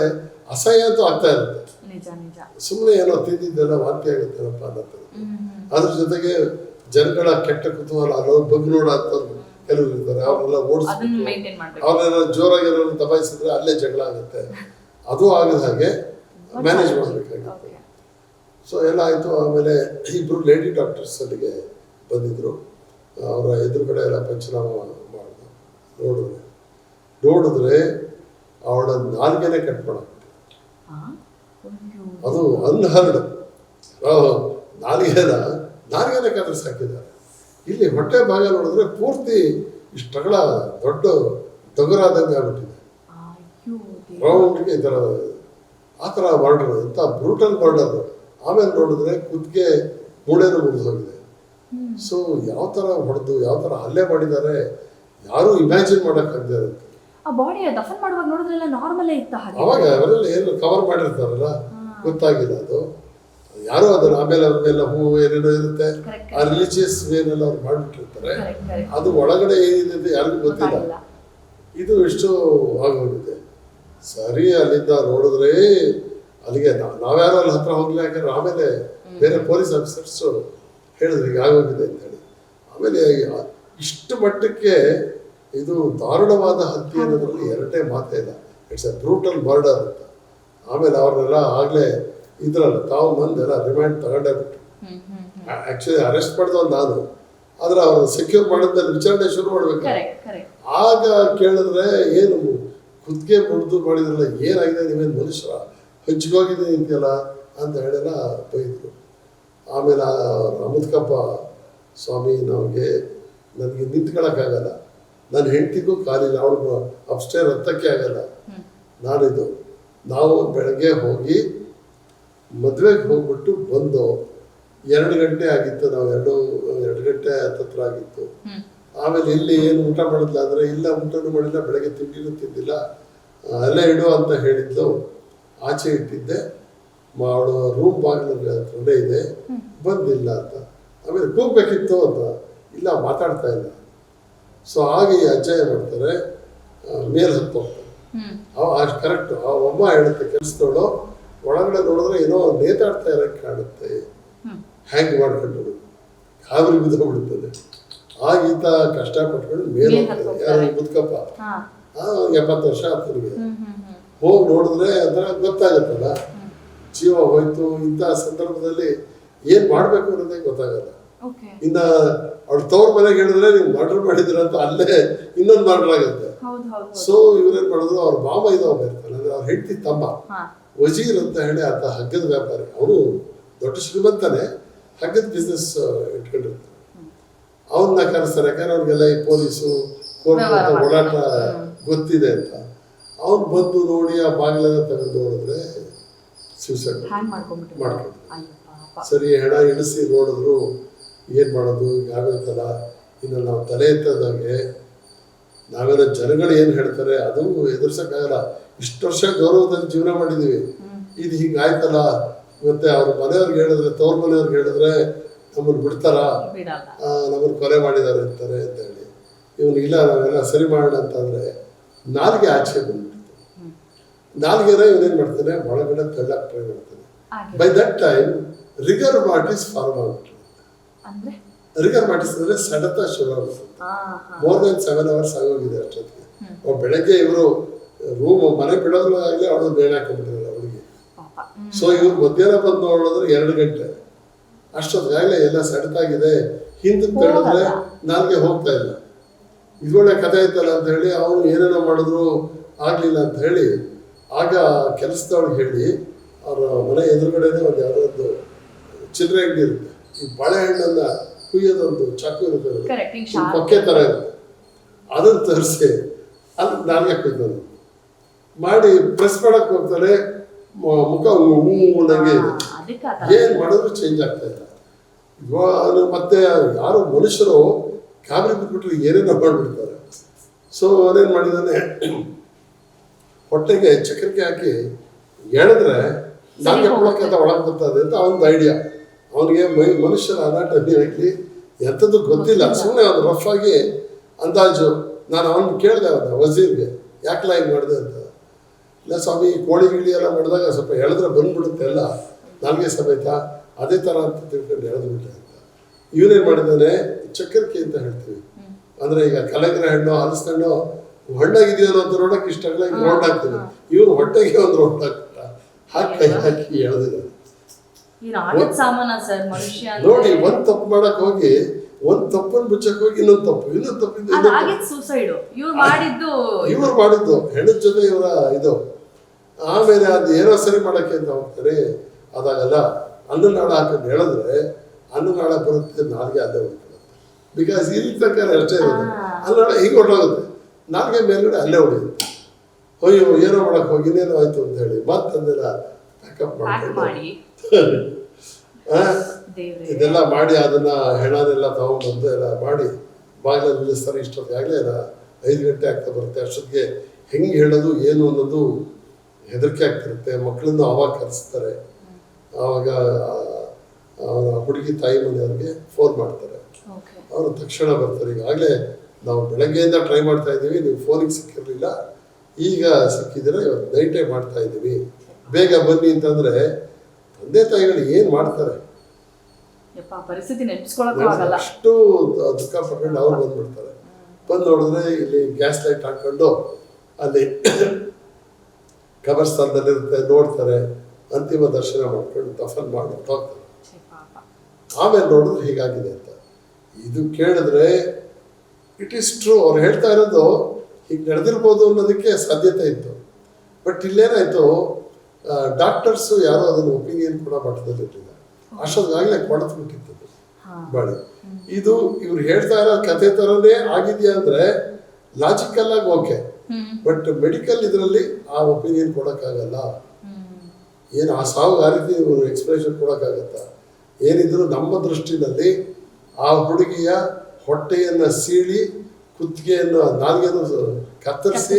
ಅಸಹ್ಯ ಅಂತೂ ಆಗ್ತಾ ಇರುತ್ತೆ. ಸುಮ್ಮನೆ ಏನೋ ತಿಂದಿದ್ದೆಲ್ಲ ವಾಂತಿ ಆಗುತ್ತೇನಪ್ಪ ಅನ್ನತ್ತೆ ಅದ್ರ ಜೊತೆಗೆ ಜನಗಳ ಕೆಟ್ಟ ಕುತೂಹಲ ಅನ್ನೋದು ಬಗ್ ನೋಡ ಅಂತ ಕೆಲವರು ಇರ್ತಾರೆ ಅವ್ರನ್ನೆಲ್ಲ ಓಡಿಸ್ಬೇಕು ಅವ್ರನ್ನೆಲ್ಲ ಜೋರಾಗಿ ದಬಾಯಿಸಿದ್ರೆ ಅಲ್ಲೇ ಜಗಳ ಆಗುತ್ತೆ. ಅದು ಆಗದ ಹಾಗೆ ಮ್ಯಾನೇಜ್ ಮಾಡಬೇಕಾಗಿತ್ತು. ಸೊ ಎಲ್ಲ ಆಯಿತು. ಆಮೇಲೆ ಇಬ್ಬರು ಲೇಡಿ ಡಾಕ್ಟರ್ಸ್ ಅಲ್ಲಿಗೆ ಬಂದಿದ್ರು. ಅವರ ಎದುರುಗಡೆ ಎಲ್ಲ ಪಂಚನಾಮ ಮಾಡಿದ್ರು ನೋಡಿದ್ರೆ ನೋಡಿದ್ರೆ ಅವಳ ನಾಲ್ಗೆನೆ ಕಟ್ ಮಾಡಾಕ್ಬಿಟ್ಟು. ಅದು ಅನ್ಹರ್ಡ್. ನಾಲಿಗೆನ ನಾಲ್ಗೆನೆ ಕತ್ತರಿಸಿ ಹಾಕಿದ್ದಾರೆ ಇಲ್ಲಿ ಹೊಟ್ಟೆ ಭಾಗ ನೋಡಿದ್ರೆ ಪೂರ್ತಿ ಇಷ್ಟಗಳ ದೊಡ್ಡ ತೊಗರಾದಂಗೆ ಆಗ್ಬಿಟ್ಟಿದೆ. ರೌಂಡ್ಗೆ ಈ ಥರ ಆ ಥರ ಮರ್ಡರ್ ಎಂಥ ಬ್ರೂಟಲ್ ಮರ್ಡರ್ ಆಮೇಲೆ ನೋಡಿದ್ರೆ ಕುದ್ಗೆ ಮೂಳೆನೂ ಮುರಿದು ಹೋಗಿದೆ ಸೊ ಯಾವ ಥರ ಹೊಡೆದು ಯಾವ ಥರ ಹಲ್ಲೆ ಮಾಡಿದ್ದಾರೆ ಯಾರೂ ಇಮ್ಯಾಜಿನ್ ಮಾಡೋಕ್ಕಾಗದೆ ಆ ಬಾಡಿ ದಫನ್ ಮಾಡುವಾಗ ನೋಡಿದ್ರೆಲ್ಲ ನಾರ್ಮಲೇ ಇತ್ತ ಹಾಗೆ. ಅವಾಗ ಅವರೆಲ್ಲ ಏನು ಕವರ್ ಮಾಡಿರ್ತಾರಲ್ಲ ಗೊತ್ತಾಗಿಲ್ಲ ಅದು. ಯಾರು ಅದನ್ನ ಆಮೇಲೆ ಅವ್ರ ಮೇಲೆ ಹೂ ಏನೇನೋ ಇರುತ್ತೆ ಆ ರಿಲಿಜಿಯಸ್ ಏನೆಲ್ಲ ಅವ್ರು ಮಾಡಿಬಿಟ್ಟಿರ್ತಾರೆ. ಅದು ಒಳಗಡೆ ಏನಿದೆ ಅಂತ ಯಾರಿಗೂ ಗೊತ್ತಿಲ್ಲ. ಇದು ಎಷ್ಟು ಆಗೋಗಿದೆ. ಸರಿ ಅಲ್ಲಿಂದ ನೋಡಿದ್ರೆ ಅಲ್ಲಿಗೆ ನಾವ್ಯಾರೋ ಅಲ್ಲಿ ಹತ್ರ ಹೋಗ್ಲಿ ಯಾಕಂದ್ರೆ ಆಮೇಲೆ ಬೇರೆ ಪೊಲೀಸ್ ಆಫೀಸರ್ಸ್ ಹೇಳಿದ್ರು ಈಗ ಆಗೋಗಿದೆ ಅಂತ ಹೇಳಿ. ಆಮೇಲೆ ಇಷ್ಟು ಮಟ್ಟಕ್ಕೆ ಇದು ದಾರುಣವಾದ ಹತ್ಯೆ ಅನ್ನೋದ್ರಲ್ಲಿ ಎರಡನೇ ಮಾತೇ ಇಲ್ಲ. ಇಟ್ಸ್ ಅ ಬ್ರೂಟಲ್ ಮರ್ಡರ್ ಅಂತ. ಆಮೇಲೆ ಅವ್ರನ್ನೆಲ್ಲ ಆಗಲೇ ಇದ್ರಲ್ಲ ತಾವು ಮಂದೆಲ್ಲ ರಿಮ್ಯಾಂಡ್ ತಗೊಂಡೇ ಬಿಟ್ಟು ಆಕ್ಚುಲಿ ಅರೆಸ್ಟ್ ಮಾಡಿದವ್ ನಾನು. ಆದ್ರೆ ಅವ್ರನ್ನ ಸೆಕ್ಯೂರ್ ಮಾಡಿದ್ಮೇಲೆ ವಿಚಾರಣೆ ಶುರು ಮಾಡ್ಬೇಕು. ಆಗ ಕೇಳಿದ್ರೆ ಏನು ಕುತ್ತಿಗೆ ಹೊಡೆದು ಮಾಡಿದ್ರಲ್ಲ ಏನಾಗಿದೆ? ನೀವೇನು ಮನುಷ್ಯರ ಹಂಚ್ಕೋಗಿದೆ ಅಂತೆಲ್ಲ ಅಂತ ಹೇಳೆಲ್ಲ ಬೈದರು. ಆಮೇಲೆ ಆ ಅಮೃತಕಪ್ಪ ಸ್ವಾಮಿ ನಮಗೆ ನನಗೆ ನಿಂತ್ಕೊಳಕ್ಕಾಗಲ್ಲ. ನನ್ನ ಹೆಂಡತಿಗೂ ಕಾಲಿಲ್ಲ ಅವಳು ಅಷ್ಟೇ ರಕ್ತಕ್ಕೆ ಆಗಲ್ಲ. ನಾನಿದು. ನಾವು ಬೆಳಗ್ಗೆ ಹೋಗಿ ಮದುವೆಗೆ ಹೋಗ್ಬಿಟ್ಟು ಬಂದು ಎರಡು ಗಂಟೆ ಆಗಿತ್ತು ನಾವು ಎರಡು ಎರಡು ಗಂಟೆ ಹತ್ತತ್ರ ಆಗಿತ್ತು. ಆಮೇಲೆ ಇಲ್ಲಿ ಏನು ಊಟ ಮಾಡಿದ್ಲ ಅಂದರೆ ಇಲ್ಲ ಊಟನೂ ಮಾಡಿಲ್ಲ ಬೆಳಗ್ಗೆ ತಿಂಡಿನೂ ತಿಂದಿಲ್ಲ. ಅಲ್ಲೇ ಇಡು ಅಂತ ಹೇಳಿದ್ಲು ಆಚೆ ಇಟ್ಟಿದ್ದೆ. ಮಾಡೋ ರೂಮ್ ಬಾಗಿಲು ಹತ್ರನೇ ಇದೆ. ಬಂದಿಲ್ಲ ಅಂತ. ಆಮೇಲೆ ಕೂಗ್ಬೇಕಿತ್ತು ಅಂತ. ಇಲ್ಲ ಮಾತಾಡ್ತಾ ಇಲ್ಲ. ಸೊ ಹಾಗೆ ಈ ಅಜ್ಜ ಏನು ಮಾಡ್ತಾರೆ ಮೇಲೆ ಹತ್ತು ಅಷ್ಟು ಕರೆಕ್ಟ್ ಆ ಅಮ್ಮ ಹೇಳುತ್ತೆ ಕೆಲಸದವಳು ಒಳಗಡೆ ನೋಡಿದ್ರೆ ಏನೋ ನೇತಾಡ್ತಾ ಇರೋಕ್ಕೆ ಕಾಣುತ್ತೆ. ಹ್ಯಾಂಗ್ ಮಾಡ್ಕೊಂಡು ಕಾವಲಿ ಬಿದ್ದು ಆಗ ಈತ ಕಷ್ಟಪಟ್ಕೊಂಡು ಮೇಲೆ ಮೇಲ್ ಯಾರು. ಮುದ್ಕಪ್ಪ? ಎಪ್ಪತ್ತು ವರ್ಷ ಆಗ್ತದೆ ಹೋಗಿ ನೋಡಿದ್ರೆ ಅಂದ್ರೆ ಗೊತ್ತಾಗತ್ತಲ್ಲ? ಜೀವ ಹೋಯ್ತು ಇಂಥ ಸಂದರ್ಭದಲ್ಲಿ ಏನ್ ಮಾಡ್ಬೇಕು ಅನ್ನೋದೇ ಗೊತ್ತಾಗಲ್ಲ. ಇನ್ನ ಅವ್ರ ತವ್ರ ಮನೆಗೆ ಹೇಳಿದ್ರೆ ನೀವು ಮರ್ಡರ್ ಮಾಡಿದ್ರ ಅಂತ ಅಲ್ಲೇ ಇನ್ನೊಂದು ಮರ್ಡರ್ ಆಗುತ್ತೆ ಸೊ ಇವ್ರೇನ್ ಮಾಡಿದ್ರು ಅವ್ರ ಮಾಮ ಇದಾವ ಇರ್ತಾರೆ ಅಂದ್ರೆ ಅವ್ರ ಹೆಂಡತಿ ತಮ್ಮ. ವಜೀರ್ ಅಂತ ಹೇಳಿ ಆತ ಹಗ್ಗದ ವ್ಯಾಪಾರಿ. ಅವನು ದೊಡ್ಡ ಶ್ರೀಮಂತನೇ. ಹಗ್ಗದ ಬಿಸ್ನೆಸ್ ಇಟ್ಕೊಂಡಿರ್ತಾನೆ. ಅವನ್ನ ಕರೆಸ್ತಾರೆ ಯಾಕಂದ್ರೆ ಅವ್ರಿಗೆಲ್ಲ ಈ ಪೊಲೀಸು ಕೋರ್ಟ್ ಓಡಾಟ ಗೊತ್ತಿದೆ ಅಂತ. ಅವ್ರು ಬಂದು ನೋಡಿ ಆ ಬಾಗಿಲನ್ನ ತೆಗೆದು ನೋಡಿದ್ರೆ ಸೂಸೈಡ್ ಮಾಡ್ಕೊಂಡು ಸರಿ ಹೆಣ ಇಳಿಸಿ ನೋಡಿದ್ರು ಏನು ಮಾಡೋದು ಯಾವ್ಯಾವ ಇನ್ನು ನಾವು ತಲೆ ಎತ್ತದಾಗೆ ನಾವೆಲ್ಲ ಜನಗಳು ಏನು ಹೇಳ್ತಾರೆ ಅದು ಎದುರ್ಸಕ್ಕಾಗಲ್ಲ. ಇಷ್ಟು ವರ್ಷ ಗೌರವದಲ್ಲಿ ಜೀವನ ಮಾಡಿದ್ದೀವಿ ಇದು ಹೀಗಾಯ್ತಲ್ಲ. ಮತ್ತೆ ಅವ್ರ ಮನೆಯವ್ರಿಗೆ ಹೇಳಿದ್ರೆ ತವ್ರ ಮನೆಯವ್ರಿಗೆ ಹೇಳಿದ್ರೆ ನಮ್ಮನ್ನು ಬಿಡ್ತಾರ? ನಮ್ಮನ್ನು ಕೊಲೆ ಮಾಡಿದ್ದಾರೆ ಅಂತಾರೆ ಅಂತ ಹೇಳಿ ಇವನು ಇಲ್ಲ ನಾವೆಲ್ಲ ಸರಿ ಮಾಡೋಣ ಅಂತಂದ್ರೆ ನಾಲ್ಗೆ ಆಚೆ ಬಂದ್ಬಿಡ್ತು. ನಾಲ್ಗೆನ ಇವನೇನು ಮಾಡ್ತಾನೆ? ಒಳಗಡೆ ತಳ್ಳಕ್ಕೆ ಟ್ರೈ ಮಾಡ್ತಾನೆ. By that time rigor mortis form ಆಗ್ಬಿಟ್ರು ಅಂದ್ರೆ? ರಿಗರ್ ಮಾರ್ಟಿಸ್ ಅಂದ್ರೆ ಸಡತ ಶುರು ಆಗುತ್ತೆ. ಮೋರ್ ದನ್ ಸೆವೆನ್ ಅವರ್ಸ್ ಆಗೋಗಿದೆ ಅಷ್ಟೊತ್ತಿಗೆ. ಅವ್ರು ಬೆಳಗ್ಗೆ ಇವರು ರೂಮ್ ಮನೆ ಬಿಡೋದ್ರು ಆಗಲಿ ಅವಳು ಬೇಡ ಹಾಕೊಂಡ್ಬಿಟ್ಟಿದ್ದಾರೆ ಅವಳಿಗೆ ಸೊ ಇವ್ರು ಮಧ್ಯಾಹ್ನ ಬಂದು ನೋಡಿದ್ರೆ ಎರಡು ಗಂಟೆ. ಅಷ್ಟೊತ್ತಿಗಾಗಲೇ ಎಲ್ಲ ಸಡತಾಗಿದೆ. ಹಿಂದಕ್ಕೆ ತಡೆದ್ರೆ ನಾಲ್ಗೆ ಹೋಗ್ತಾ ಇಲ್ಲ. ಇದೊಳ್ಳೆ ಕಥೆ ಐತಲ್ಲ ಅಂತ ಹೇಳಿ ಅವನು ಏನೇನೋ ಮಾಡಿದ್ರು ಆಗಲಿಲ್ಲ ಅಂತ ಹೇಳಿ ಆಗ ಕೆಲಸದವ್ರಿಗೆ ಹೇಳಿ ಅವರ ಮನೆ ಎದುರುಗಡೆನೇ ಒಂದು ಯಾವುದೋ ಒಂದು ಚಿಲ್ಲರೆ ಅಂಗಡಿ ಇರುತ್ತೆ. ಈ ಬಾಳೆಹಣ್ಣನ್ನ ಕುಯ್ಯೋದೊಂದು ಚಾಕು ಇರುತ್ತೆ. ಪೊಕ್ಕೆ ಥರ ಇರುತ್ತೆ. ಅದನ್ನು ತರಿಸಿ ಅದು ನಾಲ್ಗೆ ಕುಯ್ದನು ಮಾಡಿ ಪ್ರೆಸ್ ಮಾಡಕ್ ಹೋಗ್ತಾರೆ. ಮುಖ ಹೂ ಹೂ ಇದೆ. ಏನ್ ಮಾಡಿದ್ರು ಚೇಂಜ್ ಆಗ್ತಾ ಇಲ್ಲ. ಇವಾಗ ಮತ್ತೆ ಯಾರು ಮನುಷ್ಯರು ಕಾಬರಿ ಬಿಟ್ಬಿಟ್ರೆ ಏನೇನೋ ಮಾಡ್ಬಿಡ್ತಾರೆ. ಸೊ ಅವನೇನು ಮಾಡಿದಾನೆ ಹೊಟ್ಟೆಗೆ ಚಕ್ರಕ್ಕೆ ಹಾಕಿ ಎಳೆದ್ರೆ ನನಗೆ ಕೊಡೋಕೆ ಅಂತ ಒಳಗೆ ಬರ್ತದೆ ಅಂತ ಅವನದು ಐಡಿಯಾ ಅವನಿಗೆ ಮೈ ಮನುಷ್ಯರ ಅನಾಟಮಿ ಆಗಲಿ ಎಂಥದ್ದು ಗೊತ್ತಿಲ್ಲ. ಸುಮ್ಮನೆ ಅವ್ನು ರಫ್ ಆಗಿ ಅಂದಾಜು. ನಾನು ಅವನು ಕೇಳಿದೆ ಅವನ ವಜೀರ್ಗೆ. ಯಾಕೆಲ್ಲ ಹಿಂಗೆ ಮಾಡಿದೆ ಅಂತ. ಇಲ್ಲ ಸ್ವಾಮಿ ಕೋಳಿ ಗಿಳಿ ಎಲ್ಲ ಮಾಡಿದಾಗ ಸ್ವಲ್ಪ ಹೇಳಿದ್ರೆ ಬಂದ್ಬಿಡುತ್ತೆ ಎಲ್ಲ. ನಾಲ್ಗೆ ಸಮೇತ ಅದೇ ಥರ ಅಂತ ತಿಳ್ಕೊಂಡು ಹೇಳೋದು ಬಿಟ್ಟೆ ಅಂತ ಇವನೇನು ಮಾಡಿದ್ದಾನೆ? ಚಕ್ಕರ್ಕಿ ಅಂತ ಹೇಳ್ತೀವಿ. ಅಂದ್ರೆ ಈಗ ಕಲಗ್ರ ಹಣ್ಣು ಹಲಸಣ್ಣು ಹಣ್ಣು ಹಣ್ಣಾಗಿದೆಯಲ್ಲ ಅಂತ ರೋಡಕ್ಕೆ ಇಷ್ಟ ಆಗಲ್ಲ ಈಗ ರೌಂಡ್ ಹೊಟ್ಟೆಗೆ ಒಂದು ರೌಂಡ್ ಹಾಕ್ಬಿಟ್ಟ. ಹಾಕಿ ಹಾಕಿ ಅಂದ್ರೆ- ನೋಡಿ ಒಂದ್ ತಪ್ಪು ಮಾಡಕ್ ಹೋಗಿ ಒಂದ್ ತಪ್ಪನ್ ಮುಚ್ಚಕ್ ಹೋಗಿ ಇನ್ನೊಂದ್ ತಪ್ಪು ಇನ್ನೊಂದ್ ತಪ್ಪಿಂದ ತಪ್ಪು. ಅದಾಗಿದ್ ಸೂಸೈಡ್ ಇವ್ರು ಮಾಡಿದ್ದು ಇವ್ರು ಮಾಡಿದ್ದು ಹೆಣ್ಣದ ಜೊತೆ ಇವರ ಇದು. ಆಮೇಲೆ ಅದು ಏನೋ ಸರಿ ಮಾಡಕ್ಕೆ ಅಂತ ಹೋಗ್ತಾರೆ. ಅದಾಗಲ್ಲ ಅನ್ನನಾಳ ಹಾಕೊಂಡು ಹೇಳಿದ್ರೆ ಅನ್ನನಾಳ ಬರುತ್ತೆ ನಾಲ್ಗೆ ಅಲ್ಲೇ ಹೊಡ್ಕೊಳ್ಳುತ್ತೆ ಬಿಕಾಸ್ ಇಲ್ಲಿ ತರಕಾರಿ ಅಷ್ಟೇ ಇರೋದು. ಅನ್ನನಾಳ ಹೀಗೆ ಹೊರಟೋಗುತ್ತೆ. ನಾಲ್ಗೆ ಮೇಲ್ಗಡೆ ಅಲ್ಲೇ ಹೊಡೆಯುತ್ತೆ ಅಯ್ಯೋ ಏನೋ ಮಾಡಕ್ ಹೋಗಿ ಇನ್ನೇನೋ ಆಯ್ತು ಅಂತ ಹೇಳಿ ಮತ್ತಂದೆಲ್ಲ ಪ್ಯಾಕಪ್ ಮಾಡ್ಕೊಂಡು ಮಾಡಿ. [LAUGHS] ಇದೆಲ್ಲ ಮಾಡಿ ಅದನ್ನ ಹೆಣನೆಲ್ಲ ತಗೊಂಡ್ಬಂದು ಎಲ್ಲ ಮಾಡಿ ಬಾಗಿಲ ನಿಲ್ಲಿಸ್ತಾರೆ. ಇಷ್ಟೊತ್ತಿಗಾಗಲೇ ಐದು ಗಂಟೆ ಆಗ್ತಾ ಬರುತ್ತೆ. ಅಷ್ಟೊತ್ತಿಗೆ ಹೆಂಗೆ ಹೇಳೋದು ಏನು ಅನ್ನೋದು ಹೆದರಿಕೆ ಆಗ್ತಿರುತ್ತೆ. ಮಕ್ಕಳನ್ನು ಅವಾಗ ಕರೆಸ್ತಾರೆ. ಆವಾಗ ಅವರ ಹುಡುಗಿ ತಾಯಿ ಮನೆಯವ್ರಿಗೆ ಫೋನ್ ಮಾಡ್ತಾರೆ. ಅವರು ತಕ್ಷಣ ಬರ್ತಾರೆ. ಈಗಾಗಲೇ ನಾವು ಬೆಳಗ್ಗೆಯಿಂದ ಟ್ರೈ ಮಾಡ್ತಾ ಇದ್ದೀವಿ ನೀವು ಫೋನಿಗೆ ಸಿಕ್ಕಿರಲಿಲ್ಲ. ಈಗ ಸಿಕ್ಕಿದ್ರೆ ಇವತ್ತು ನೈಟೇ ಮಾಡ್ತಾ ಇದ್ದೀವಿ. ಬೇಗ ಬನ್ನಿ ಅಂತಂದ್ರೆ ತಂದೆ ತಾಯಿಗಳು ಏನು ಮಾಡ್ತಾರೆ? ಅಷ್ಟು ದುಃಖ ಪಡ್ಕೊಂಡು ಅವ್ರು ಬಂದ್ಬಿಡ್ತಾರೆ ಬಂದು ನೋಡಿದ್ರೆ ಇಲ್ಲಿ ಗ್ಯಾಸ್ ಲೈಟ್ ಹಾಕೊಂಡು ಅಲ್ಲಿ [COUGHS] ಕಬರ್ಸ್ಥಾನದಲ್ಲಿರುತ್ತೆ ನೋಡ್ತಾರೆ. ಅಂತಿಮ ದರ್ಶನ ಮಾಡ್ಕೊಂಡು ದಫನ್ ಮಾಡಿ ಹೋಗ್ತಾರೆ ಆಮೇಲೆ ನೋಡಿದ್ರೆ ಹೀಗಾಗಿದೆ ಅಂತ. ಇದು ಕೇಳಿದ್ರೆ ಇಟ್ ಈಸ್ ಟ್ರೂ ಅವ್ರು ಹೇಳ್ತಾ ಇರೋದು ಹೀಗೆ ನಡೆದಿರ್ಬೋದು ಅನ್ನೋದಕ್ಕೆ ಸಾಧ್ಯತೆ ಇತ್ತು. ಬಟ್ ಇಲ್ಲೇನಾಯ್ತು ಡಾಕ್ಟರ್ಸು ಯಾರೋ ಅದನ್ನು ಒಪಿನಿಯನ್ ಕೂಡ ಮಟ್ಟದಲ್ಲಿ ಇರಲಿಲ್ಲ ಅಷ್ಟೊಂದಾಗಲೇ ಕೊಡತ್ ಬಿಟ್ಟಿತ್ತು ಹಾ. ಬಾಡಿ ಇದು ಇವ್ರು ಹೇಳ್ತಾ ಇರೋ ಕತೆ ಥರನೇ ಆಗಿದೆಯಾ ಅಂದ್ರೆ ಲಾಜಿಕಲ್ ಆಗಿ ಓಕೆ ಬಟ್ ಮೆಡಿಕಲ್ ಇದರಲ್ಲಿ ಆ ಒಪಿನಿಯನ್ ಕೊಡೋಕ್ಕಾಗಲ್ಲ. ಏನು ಆ ಸಾವು ಆ ರೀತಿ ಕೊಡೋಕ್ಕಾಗತ್ತಾ? ಏನಿದ್ರು ನಮ್ಮ ದೃಷ್ಟಿನಲ್ಲಿ ಆ ಹುಡುಗಿಯ ಹೊಟ್ಟೆಯನ್ನು ಸೀಳಿ ಕುತ್ತಿಗೆಯನ್ನು ನಾಲ್ಗೆಯನ್ನು ಕತ್ತರಿಸಿ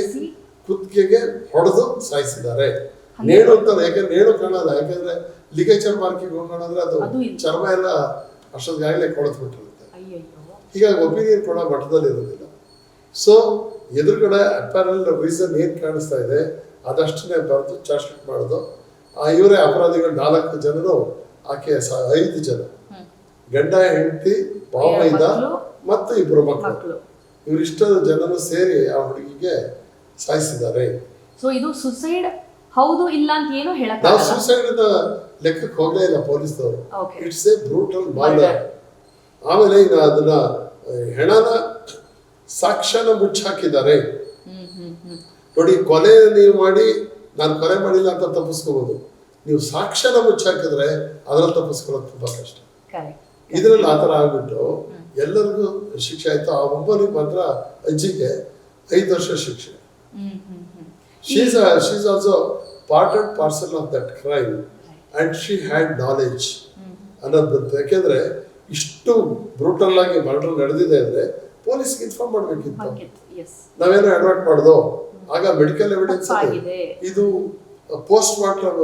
ಕುತ್ತಿಗೆಗೆ ಹೊಡೆದು ಸಾಯಿಸಿದ್ದಾರೆ. ನೇಣು ಅಂತಾರೆ ಯಾಕಂದ್ರೆ ನೇಣು ಕಾಣಲ್ಲ ಯಾಕಂದ್ರೆ ಲಿಗೇಚರ್ ಮಾರ್ಕಿಗೆ ಹೋಗೋಣಂದ್ರೆ ಅದು ಅದು. ಚರ್ಮ ಎಲ್ಲ ಅಷ್ಟೊತ್ತಿಗಾಗಲೇ ಕೊಳೆತು ಬಿಟ್ಟಿರುತ್ತೆ. ಅಯ್ಯಯ್ಯೋ. ಹೀಗಾಗಿ ಒಪಿನಿಯನ್ ಕೊಡೋ ಮಟ್ಟದಲ್ಲಿ ಇರೋದಿಲ್ಲ ಸೊ ಎದುರುಗಡೆ ಅಪ್ಯಾರಲ್ ರೀಸನ್ ಏನು ಕಾಣಿಸ್ತಾ ಇದೆ ಅದಷ್ಟನ್ನೇ ಬರೆದು ಚಾರ್ಜ್ ಶೀಟ್ ಮಾಡೋದು. ಆ ಇವರೇ ಅಪರಾಧಿಗಳು ನಾಲ್ಕು ಜನರು ಆಕೆ ಐದು ಜನ. ಗಂಡ ಹೆಂಡತಿ ಮಕ್ಕಳು, ಮತ್ತು ಇಬ್ಬರು ಮಕ್ಕಳು. ಇವರಿಷ್ಟ ಜನರು ಸೇರಿ ಆ ಹುಡುಗಿಗೆ ಸಾಯಿಸಿದ್ದಾರೆ. ಸೊ ಇದು ಸುಸೈಡ್ ಹೌದು ಇಲ್ಲ ಅಂತ ಏನು ನಾವು ಸುಸೈಡ್ ಲೆಕ್ಕಕ್ಕೆ ಹೋಗಲೇ ಇಲ್ಲ ಪೊಲೀಸ್ನವರು. ಇಟ್ಸ್ ಎ ಬ್ರೂಟಲ್ ಮರ್ಡರ್ ಆಮೇಲೆ ಈಗ ಅದನ್ನ ಹೆಣನ ಸಾಕ್ಷ್ಯನ ಮುಚ್ಚಾಕಿದ್ದಾರೆ. ನೋಡಿ ಕೊಲೆ ನೀವು ಮಾಡಿ ನಾನು ಕೊಲೆ ಮಾಡಿಲ್ಲ ಅಂತ ತಪ್ಪಿಸ್ಕೋಬಹುದು ನೀವು ಸಾಕ್ಷ್ಯನ ಮುಚ್ಚಾಕಿದ್ರೆ ಅದ್ರಲ್ಲಿ ತಪ್ಪಿಸ್ಕೊಳ್ಳೋದು ತುಂಬಾ ಕಷ್ಟ. ಇದ್ರಲ್ಲಿ ಆ ಥರ ಆಗ್ಬಿಟ್ಟು ಎಲ್ಲರಿಗೂ ಶಿಕ್ಷೆ ಆಯ್ತು. ಆ ಒಬ್ಬನಿಗೆ ಮಾತ್ರ ಅಜ್ಜಿಗೆ ಐದು ವರ್ಷ ಶಿಕ್ಷೆ. She's she's also part and parcel of that crime and she had knowledge ಅನ್ನೋದು ಬಂತು. ಯಾಕೆಂದ್ರೆ ಇಷ್ಟು ಬ್ರೂಟಲ್ ಆಗಿ ಮರ್ಡರ್ ನಡೆದಿದೆ ಅಂದ್ರೆ ಪೊಲೀಸ್ಗೆ ಇನ್ಫಾರ್ಮ್ ಮಾಡ್ಬೇಕಿತ್ತು. ನಾವೇನೋ ಅಡ್ವಾಟ್ ಮಾಡ್ದೋ? ಆಗ ಮೆಡಿಕಲ್ ಎವಿಡೆನ್ಸ್. ಇದು ಪೋಸ್ಟ್ ಮಾರ್ಟಮ್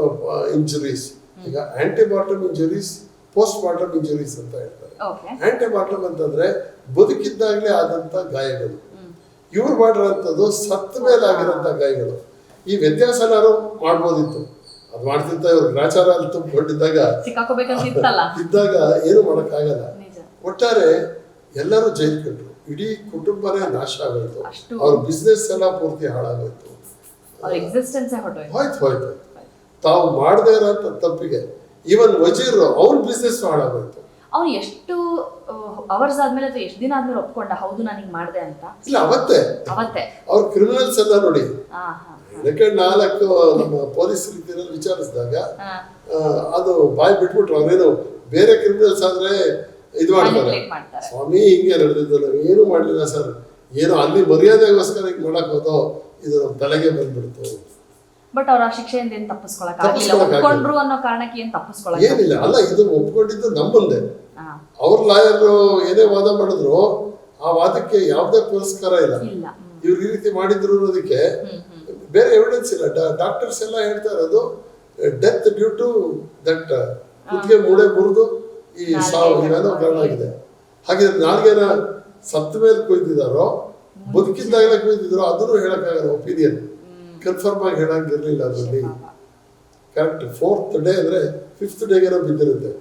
ಇಂಜುರೀಸ್ ಈಗ antemortem injuries post mortem injuries ಅಂತ ಹೇಳ್ತಾರೆ. ಓಕೆ ಆಂಟಿಮಾರ್ಟಮ್ ಅಂತಂದ್ರೆ ಬದುಕಿದ್ದಾಗಲೇ ಆದಂತ ಗಾಯಗಳು. ಇವ್ರು ಮಾಡಿರೋಂಥದ್ದು ಸತ್ತ ಮೇಲೆ ಆಗಿರೋಂಥ ಗಾಯಗಳು. ಈ ವ್ಯತ್ಯಾಸ ನಾನು ಮಾಡ್ಬೋದಿತ್ತು? ಅದು ಮಾಡ್ತಿದ್ದ ಇವ್ರು. ಗ್ರಾಚಾರ ಅಲ್ಲಿ ತುಂಬಿಕೊಂಡಿದ್ದಾಗ ಇದ್ದಾಗ ಏನು ಮಾಡೋಕ್ಕಾಗಲ್ಲ. ಒಟ್ಟಾರೆ ಎಲ್ಲರೂ ಜೈಲ್ ಕಂಡ್ರು ಇಡೀ ಕುಟುಂಬನೇ ನಾಶ ಆಗೋಯ್ತು. ಅವ್ರ ಬಿಸ್ನೆಸ್ ಎಲ್ಲ ಪೂರ್ತಿ ಹಾಳಾಗೋಯ್ತು. ಹೋಯ್ತು ಹೋಯ್ತು ತಾವು ಮಾಡದೇ ಇರೋ ತಪ್ಪಿಗೆ ಈವನ್ ವಜೀರ್ ಅವ್ರ ಬಿಸ್ನೆಸ್ ಹಾಳಾಗೋಯ್ತು ಅವ್ನು ಎಷ್ಟು ಅವರ್ಸ್ ಆದ್ಮೇಲೆ ಅಥವಾ ಎಷ್ಟು ದಿನ ಆದ್ಮೇಲೆ ಒಪ್ಕೊಂಡ ಹೌದು ನಾನು ಹಿಂಗ್ ಮಾಡಿದೆ ಅಂತ? ಇಲ್ಲ ಅವತ್ತೇ. ಅವತ್ತೆ. ಅವ್ರ ಕ್ರಿಮಿನಲ್ಸ್ ಎಲ್ಲ ನೋಡಿ. ಯಾಕಂದ್ರೆ ನಾಲ್ಕು ನಮ್ಮ ಪೊಲೀಸ್ ರೀತಿಯಲ್ಲಿ ವಿಚಾರಿಸಿದಾಗ ಆ, ಅದು ಬಾಯಿ ಬಿಟ್ಬಿಟ್ರು ಅವ್ರೇನು ಬೇರೆ ಕ್ರಿಮಿನಲ್ಸ್ ಆದ್ರೆ ಇದು ಮಾಡ್ತಾರೆ. ಸ್ವಾಮಿ ಹಿಂಗೆ ನಡೆದಿದ್ದಲ್ಲ ಏನು ಮಾಡಲಿಲ್ಲ ಸರ್? ಏನೋ ಅಲ್ಲಿ ಮರ್ಯಾದೆಗೋಸ್ಕರ ಹಿಂಗೆ ಮಾಡಕ್ ಹೋದೋ ಇದು ನಮ್ಮ ತಲೆಗೆ ಬಂದ್ಬಿಡ್ತು. ಬಟ್ ಅವ್ರ ಆ ಶಿಕ್ಷೆಯಿಂದ ಏನ್ ಒಪ್ಕೊಂಡ್ರು ಅನ್ನೋ ಕಾರಣಕ್ಕೆ ಏನ್ ಏನಿಲ್ಲ. ಅಲ್ಲ ಇದು ಒಪ್ಕೊಂಡಿದ್ದು ನಮ್ಮಲ್ಲೇ ಹಾ. ಅವ್ರ ಲಾಯರ್ ಏನೇ ವಾದ ಮಾಡಿದ್ರು ಆ ವಾದಕ್ಕೆ ಯಾವುದೇ ಪುರಸ್ಕಾರ ಇಲ್ಲ. ಇಲ್ಲ. ಹ್ಮ್. ಇವ್ರು ಈ ರೀತಿ ಮಾಡಿದ್ರು ಅನ್ನೋದಕ್ಕೆ ಹ್ಮ್ ಹ್ಮ್. ಬೇರೆ ಎವಿಡೆನ್ಸ್ ಇಲ್ಲ. ಡಾಕ್ಟರ್ಸ್ ಎಲ್ಲ ಹೇಳ್ತಾ ಇರೋದು ಡೆತ್ ಡ್ಯೂ ಟು ದಟ್ ಕುತ್ತಿಗೆ ಮೂಳೆ ಮುರಿದು ಈ ಸಾವು ಏನೋ ಕಾರಣ ಆಗಿದೆ. ಹಾಗಿದ್ರೆ ನಾಲ್ಗೆನ ಸತ್ತ ಮೇಲೆ ಕುಯ್ದಿದಾರೋ ಬದುಕಿದ್ದಾಗಲೇ ಕುಯ್ದಿದಾರೋ ಅದನ್ನು ಹೇಳಕ್ಕಾಗಲ್ಲ ಒಪಿನಿಯನ್ ಕನ್ಫರ್ಮ್ ಆಗಿ ಹೇಳಂಗಿರ್ಲಿಲ್ಲ ಅದರಲ್ಲಿ. ಕರೆಕ್ಟ್ ಫೋರ್ತ್ ಡೇ ಅಂದ್ರೆ ಫಿಫ್ತ್ ಡೇಗೆನೋ ಬಿದ್ದಿರುತ್ತೆ.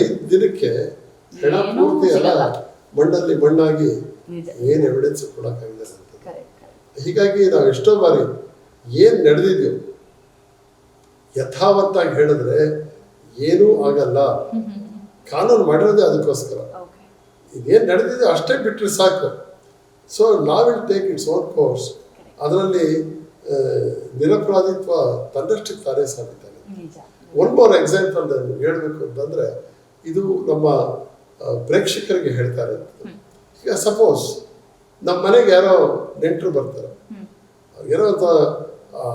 ಐದು ದಿನಕ್ಕೆ ಹೆಣ ಪೂರ್ತಿ ಎಲ್ಲ. ಮಣ್ಣಲ್ಲಿ ಮಣ್ಣಾಗಿ ಏನ್ ಎವಿಡೆನ್ಸ್ ಕೊಡಕ್ಕಾಗಿಲ್ಲ ಹೀಗಾಗಿ ನಾವು ಎಷ್ಟೋ ಬಾರಿ ಏನ್ ನಡೆದಿದ್ಯೋ ಯಥಾವತ್ತಾಗಿ ಹೇಳಿದ್ರೆ ಏನೂ ಆಗಲ್ಲ. ಕಾನೂನು ಮಾಡಿರೋದೇ ಅದಕ್ಕೋಸ್ಕರ. ಇದೇನು ನಡೆದಿದೆ ಅಷ್ಟೇ ಬಿಟ್ಟರೆ ಸಾಕು. ಸೊ ನಾವ್ will take its own course ಅದರಲ್ಲಿ ನಿರಪರಾಧಿತ್ವ ತನ್ನಷ್ಟಕ್ಕೆ ತಾನೇ ಸಾಬೀತಾಗಿದೆ. ಒನ್ ಮೋರ್ ಎಕ್ಸಾಂಪಲ್ ನಾನು ಹೇಳಬೇಕು ಅಂತಂದರೆ ಇದು ನಮ್ಮ ಪ್ರೇಕ್ಷಕರಿಗೆ ಹೇಳ್ತಾ ಇರೋದು. ಈಗ ಸಪೋಸ್ ನಮ್ಮ ಮನೆಗೆ ಯಾರೋ ನೆಂಟರು ಬರ್ತಾರೆ. ಏನೋ ಅಂತ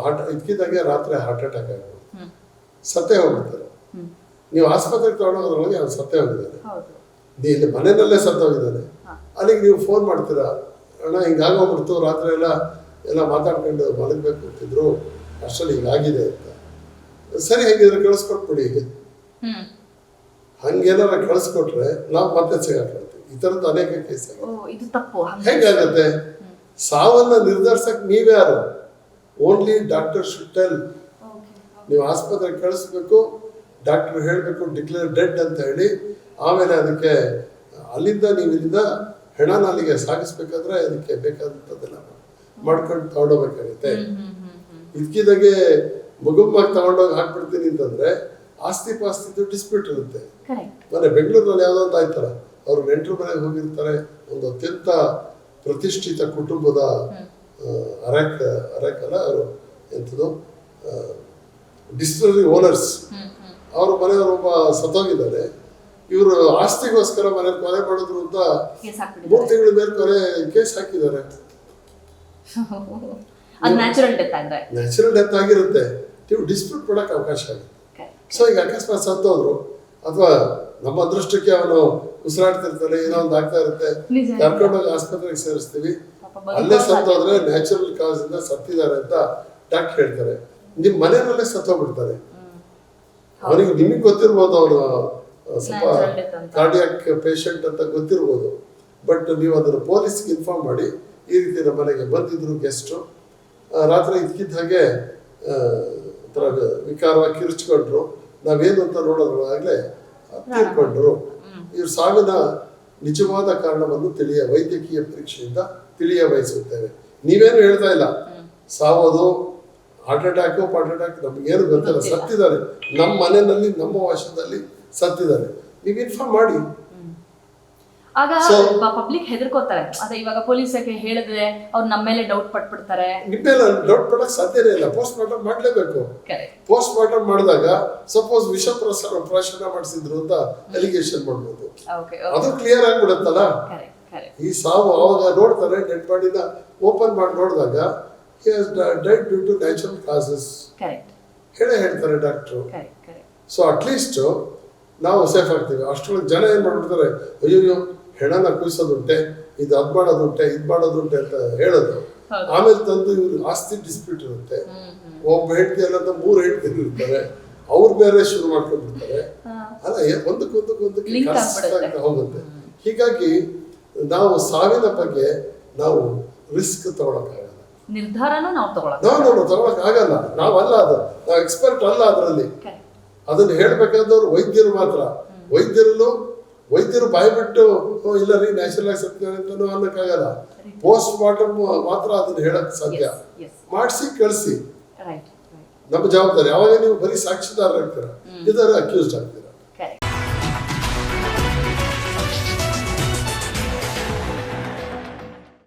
ಹಾರ್ಟ್ ಇದ್ಕಿದ್ದಾಗೆ ರಾತ್ರಿ ಹಾರ್ಟ್ ಅಟ್ಯಾಕ್ ಆಗ್ಬೋದು. ಸತ್ತೇ ಹೋಗ್ಬಿಡ್ತಾರೆ. ನೀವು ಆಸ್ಪತ್ರೆಗೆ ತಗೊಂಡೋದ್ರೊಳಗೆ ಅವ್ನು ಸತ್ತೇ ಹೋಗಿದ್ದಾರೆ. ಇಲ್ಲಿ ಮನೆಯಲ್ಲೇ ಸತ್ತೋಗಿದ್ದಾನೆ. ಅಲ್ಲಿಗೆ ನೀವು ಫೋನ್ ಮಾಡ್ತೀರಾ? ಅಣ್ಣ ಹಿಂಗಾಗೋಗ್ಬಿಡ್ತು ರಾತ್ರಿ ಎಲ್ಲ ಎಲ್ಲ ಮಾತಾಡ್ಕೊಂಡು ಮಲಗಬೇಕು ಅಂತಿದ್ರು. ಅಷ್ಟರಲ್ಲಿ ಹಿಂಗಾಗಿದೆ ಅಂತ. ಸರಿ ಹೇಗಿದ್ರೆ ಕಳಿಸ್ಕೊಟ್ಬಿಡಿ ಹೀಗೆ. ಹಂಗೇನಾರ ಕಳಿಸ್ಕೊಟ್ರೆ ನಾವು ಮತ್ತೆ ಸಿಗಾಕೊಳ್ತೀವಿ ಈ ಥರದ್ದು ಅನೇಕ ಕೇಸ್ ಹೇಗಾಗತ್ತೆ ಸಾವನ್ನ ನಿರ್ಧರಿಸಕ್ ನೀವ್ಯಾರು only doctor should tell okay ನೀವು ಆಸ್ಪತ್ರೆಗೆ ಕಳಿಸ್ಬೇಕು ಡಾಕ್ಟರ್ ಹೇಳಬೇಕು ಡಿಕ್ಲೇರ್ ಡೆಡ್ ಅಂತ ಹೇಳಿ ಆಮೇಲೆ ಅದಕ್ಕೆ ಅಲ್ಲಿಂದ ನೀವು ಇಲ್ಲಿಂದ ಹೆಣನ ಅಲ್ಲಿಗೆ ಸಾಗಿಸ್ಬೇಕಾದ್ರೆ ಅದಕ್ಕೆ ಬೇಕಾದಂಥದ್ದೆಲ್ಲ ಮಾಡ್ಕೊಂಡು ತಗೊಂಡೋಗ್ಬೇಕಾಗುತ್ತೆ. ಇದಕ್ಕಿದಾಗೆ ಮುಗುಮ್ಮಾಗಿ ತಗೊಂಡೋಗಿ ಹಾಕ್ಬಿಡ್ತೀನಿ ಅಂತಂದ್ರೆ ಆಸ್ತಿ ಪಾಸ್ತಿದ್ದು ಡಿಸ್ಪ್ಯೂಟ್ ಇರುತ್ತೆ. ಮೊನ್ನೆ ಬೆಂಗಳೂರಿನಲ್ಲಿ ಯಾವುದೋ ಅಂತ ಆಯ್ತಲ್ಲ ಅವ್ರು ನೆಂಟರು ಮನೆಗೆ ಹೋಗಿರ್ತಾರೆ ಒಂದು ಅತ್ಯಂತ ಪ್ರತಿಷ್ಠಿತ ಕುಟುಂಬದ ಅರೆಕ್ ಅರೆಕ್ ಅಲ್ಲ ಅವರು ಎಂಥದ್ದು ಡಿಸ್ಟಿಲರಿ ಓನರ್ಸ್ ಅವ್ರ ಮನೆಯವರು ಒಬ್ಬ ಸತ್ತೋಗಿದ್ದಾರೆ ಇವರು ಆಸ್ತಿಗೋಸ್ಕರ ಮನೆ ಕೊಲೆ ಮಾಡಿದ್ರು ಅಂತ ಮೂರು ತಿಂಗಳ ಮೇಲೆ ಕೊಲೆ ಕೇಸ್ ಹಾಕಿದ್ದಾರೆ. [LAUGHS] ನ್ಯಾಚುರಲ್ ಡೆತ್ ಆಗಿರುತ್ತೆ. ನೀವು ಡಿಸ್ಪ್ಯೂಟ್ ಕೊಡಕ್ಕೆ ಅವಕಾಶ ಆಗುತ್ತೆ ಸೊ ಈಗ ಅಕಸ್ಮಾತ್ ಸತ್ತೋದ್ರು ಅಥವಾ ನಮ್ಮ ಅದೃಷ್ಟಕ್ಕೆ ಅವನು ಉಸಿರಾಡ್ತಿರ್ತಾನೆ ಏನೋ ಒಂದು ಆಗ್ತಾ ಇರುತ್ತೆ ಕರ್ಕೊಂಡು ಕರ್ಕೊಂಡೋಗಿ ಆಸ್ಪತ್ರೆಗೆ ಸೇರಿಸ್ತೀವಿ. ಅಲ್ಲೇ ಸತ್ತೋದ್ರೆ ನ್ಯಾಚುರಲ್ ಕಾಸ್ ಇಂದ ಸತ್ತಿದ್ದಾರೆ ಅಂತ ಡಾಕ್ಟರ್ ಹೇಳ್ತಾರೆ. ನಿಮ್ ಮನೆಯಲ್ಲೇ ಸತ್ತೋಗ್ಬಿಡ್ತಾರೆ. ಅವ್ರಿಗೆ ನಿಮಗೆ ಗೊತ್ತಿರ್ಬೋದು ಅವನು ಸ್ವಲ್ಪ. ಕಾರ್ಡಿಯಾಕ್ ಪೇಷಂಟ್ ಅಂತ ಗೊತ್ತಿರ್ಬೋದು. ಬಟ್ ನೀವು ಅದನ್ನು ಪೊಲೀಸ್ಗೆ ಇನ್ಫಾರ್ಮ್ ಮಾಡಿ ಈ ರೀತಿ ನಮ್ಮ ಮನೆಗೆ ಬಂದಿದ್ರು ಗೆಸ್ಟು ರಾತ್ರಿ ಇದ್ಕಿದ್ದ ಹಾಗೆ ಒಂಥರ ವಿಕಾರವಾಗಿ ಕಿರ್ಚ್ಕೊಂಡ್ರು. ನಾವೇನು ಅಂತ ನೋಡೋದ್ರೊಳಗಾಗಲೇ ತೀರ್ಕೊಂಡ್ರು. ಇವ್ರ ಸಾವಿನ ನಿಜವಾದ ಕಾರಣವನ್ನು ತಿಳಿಯ ವೈದ್ಯಕೀಯ ಪರೀಕ್ಷೆಯಿಂದ ತಿಳಿಯ ಬಯಸುತ್ತೇವೆ. ನೀವೇನು ಹೇಳ್ತಾ ಇಲ್ಲ. ಸಾವೋದು ಹಾರ್ಟ್ ಅಟ್ಯಾಕು ಪಾರ್ಟ್ ಅಟ್ಯಾಕ್ ನಮಗೇನು ಏನು ಗೊತ್ತಿಲ್ಲ. ಸತ್ತಿದ್ದಾರೆ. ನಮ್ಮ ಮನೆಯಲ್ಲಿ ನಮ್ಮ ವಶದಲ್ಲಿ ಸತ್ತಿದ್ದಾರೆ. ನೀವು ಇನ್ಫಾರ್ಮ್ ಮಾಡಿ. ಆಗ ಪಬ್ಲಿಕ್ ಹೆದರ್ಕೋತಾರೆ. ಅದೇ ಇವಾಗ ಪೊಲೀಸಕ್ಕೆ ಹೇಳಿದ್ರೆ ಅವ್ರು ನಮ್ಮ ಮೇಲೆ ಡೌಟ್ ಪಟ್ಬಿಡ್ತಾರೆ. ನಿಮ್ಮೆಲ್ಲ ಡೌಟ್ ಪಡಕ್ ಸಾಧ್ಯನೇ ಇಲ್ಲ. ಪೋಸ್ಟ್ ಮಾರ್ಟಮ್ ಮಾಡಲೇಬೇಕು. ಪೋಸ್ಟ್ ಮಾರ್ಟಮ್ ಮಾಡಿದಾಗ ಸಪೋಸ್ ವಿಷ ಪ್ರಸಾರ ಪ್ರಾಶನ ಮಾಡಿಸಿದ್ರು ಅಂತ ಅಲಿಗೇಷನ್ ಮಾಡ್ಬೋದು. ಓಕೆ ಅದು ಕ್ಲಿಯರ್ ಆಗ್ಬಿಡುತ್ತಲ್ಲ? ಈ ಸಾವು ಅವಾಗ ನೋಡ್ತಾರೆ ಡೆಡ್ ಬಾಡಿನ ಓಪನ್ ಮಾಡಿ ನೋಡಿದಾಗ dead due to natural causes ಹೇಳೇ ಹೇಳ್ತಾರೆ ಡಾಕ್ಟ್ರು ಸೊ ಅಟ್ಲೀಸ್ಟ್ ನಾವು ಸೇಫ್ ಆಗ್ತೀವಿ. ಅಷ್ಟೊಳಗೆ ಜನ ಏನು ಮಾಡ್ಬಿಡ್ತಾರೆ ಅಯ್ಯೋ ಹೆಣನ ಕುಯ್ಸೋದುಂಟೆ ಇದು ಅದ್ ಮಾಡೋದುಂಟೆ ಇದು ಮಾಡೋದುಂಟೆ ಅಂತ ಹೇಳೋದು. ಆಮೇಲೆ ತಂದು ಇವ್ರಿಗೆ ಆಸ್ತಿ ಡಿಸ್ಪ್ಯೂಟ್ ಇರುತ್ತೆ. ಒಬ್ಬ ಹೆಂಡತಿ ಅಲ್ಲ ಮೂರು ಹೆಂಡತಿ ಇರ್ತಾರೆ. ಅವ್ರು ಬೇರೆ ಶುರು ಮಾಡ್ಕೊಂಡ್ಬಿಡ್ತಾರೆ. ಅಲ್ಲ ಒಂದು ಒಂದಕ್ಕೊಂದಕ್ಕೊಂದಕ್ಕೆ ಕಷ್ಟ ಹೋಗುತ್ತೆ. ಹೀಗಾಗಿ ನಾವು ಸಾವಿನ ಬಗ್ಗೆ ನಾವು ರಿಸ್ಕ್ ತಗೊಳಕ್ಕಾಗಲ್ಲ. ನಿರ್ಧಾರನೂ ನಾವು ತಗೊಳಕ್ ನಾವು ನಾವು ತಗೊಳಕ್ ಆಗಲ್ಲ. ನಾವಲ್ಲ ಅದು. ನಾವು ಎಕ್ಸ್ಪರ್ಟ್ ಅಲ್ಲ ಅದರಲ್ಲಿ. ಅದನ್ನ ಹೇಳ್ಬೇಕಾದವ್ರು ವೈದ್ಯರು ಮಾತ್ರ. ವೈದ್ಯರಲ್ಲೂ ವೈದ್ಯರು ಬಾಯ್ಬಿಟ್ಟು "ಓ, ಇಲ್ಲ ರೀ ನ್ಯಾಚುರಲ್ ಆಗಿ ಸತ್ಯ ಅಂತಾನು ಅನ್ನಕ್ಕಾಗಲ್ಲ. ಪೋಸ್ಟ್ ಮಾರ್ಟಮ್ ಮಾತ್ರ ಅದನ್ನ ಹೇಳಕ್ ಸಾಧ್ಯ. ಮಾಡಿಸಿ ಕಳಿಸಿ. ನಮ್ಮ ಜವಾಬ್ದಾರಿ. ಯಾವಾಗ ನೀವು ಬರೀ ಸಾಕ್ಷಿದಾರ ಆಗ್ತೀರ. ಇದರ ಅಕ್ಯೂಸ್ಡ್ ಆಗ್ತೀರ.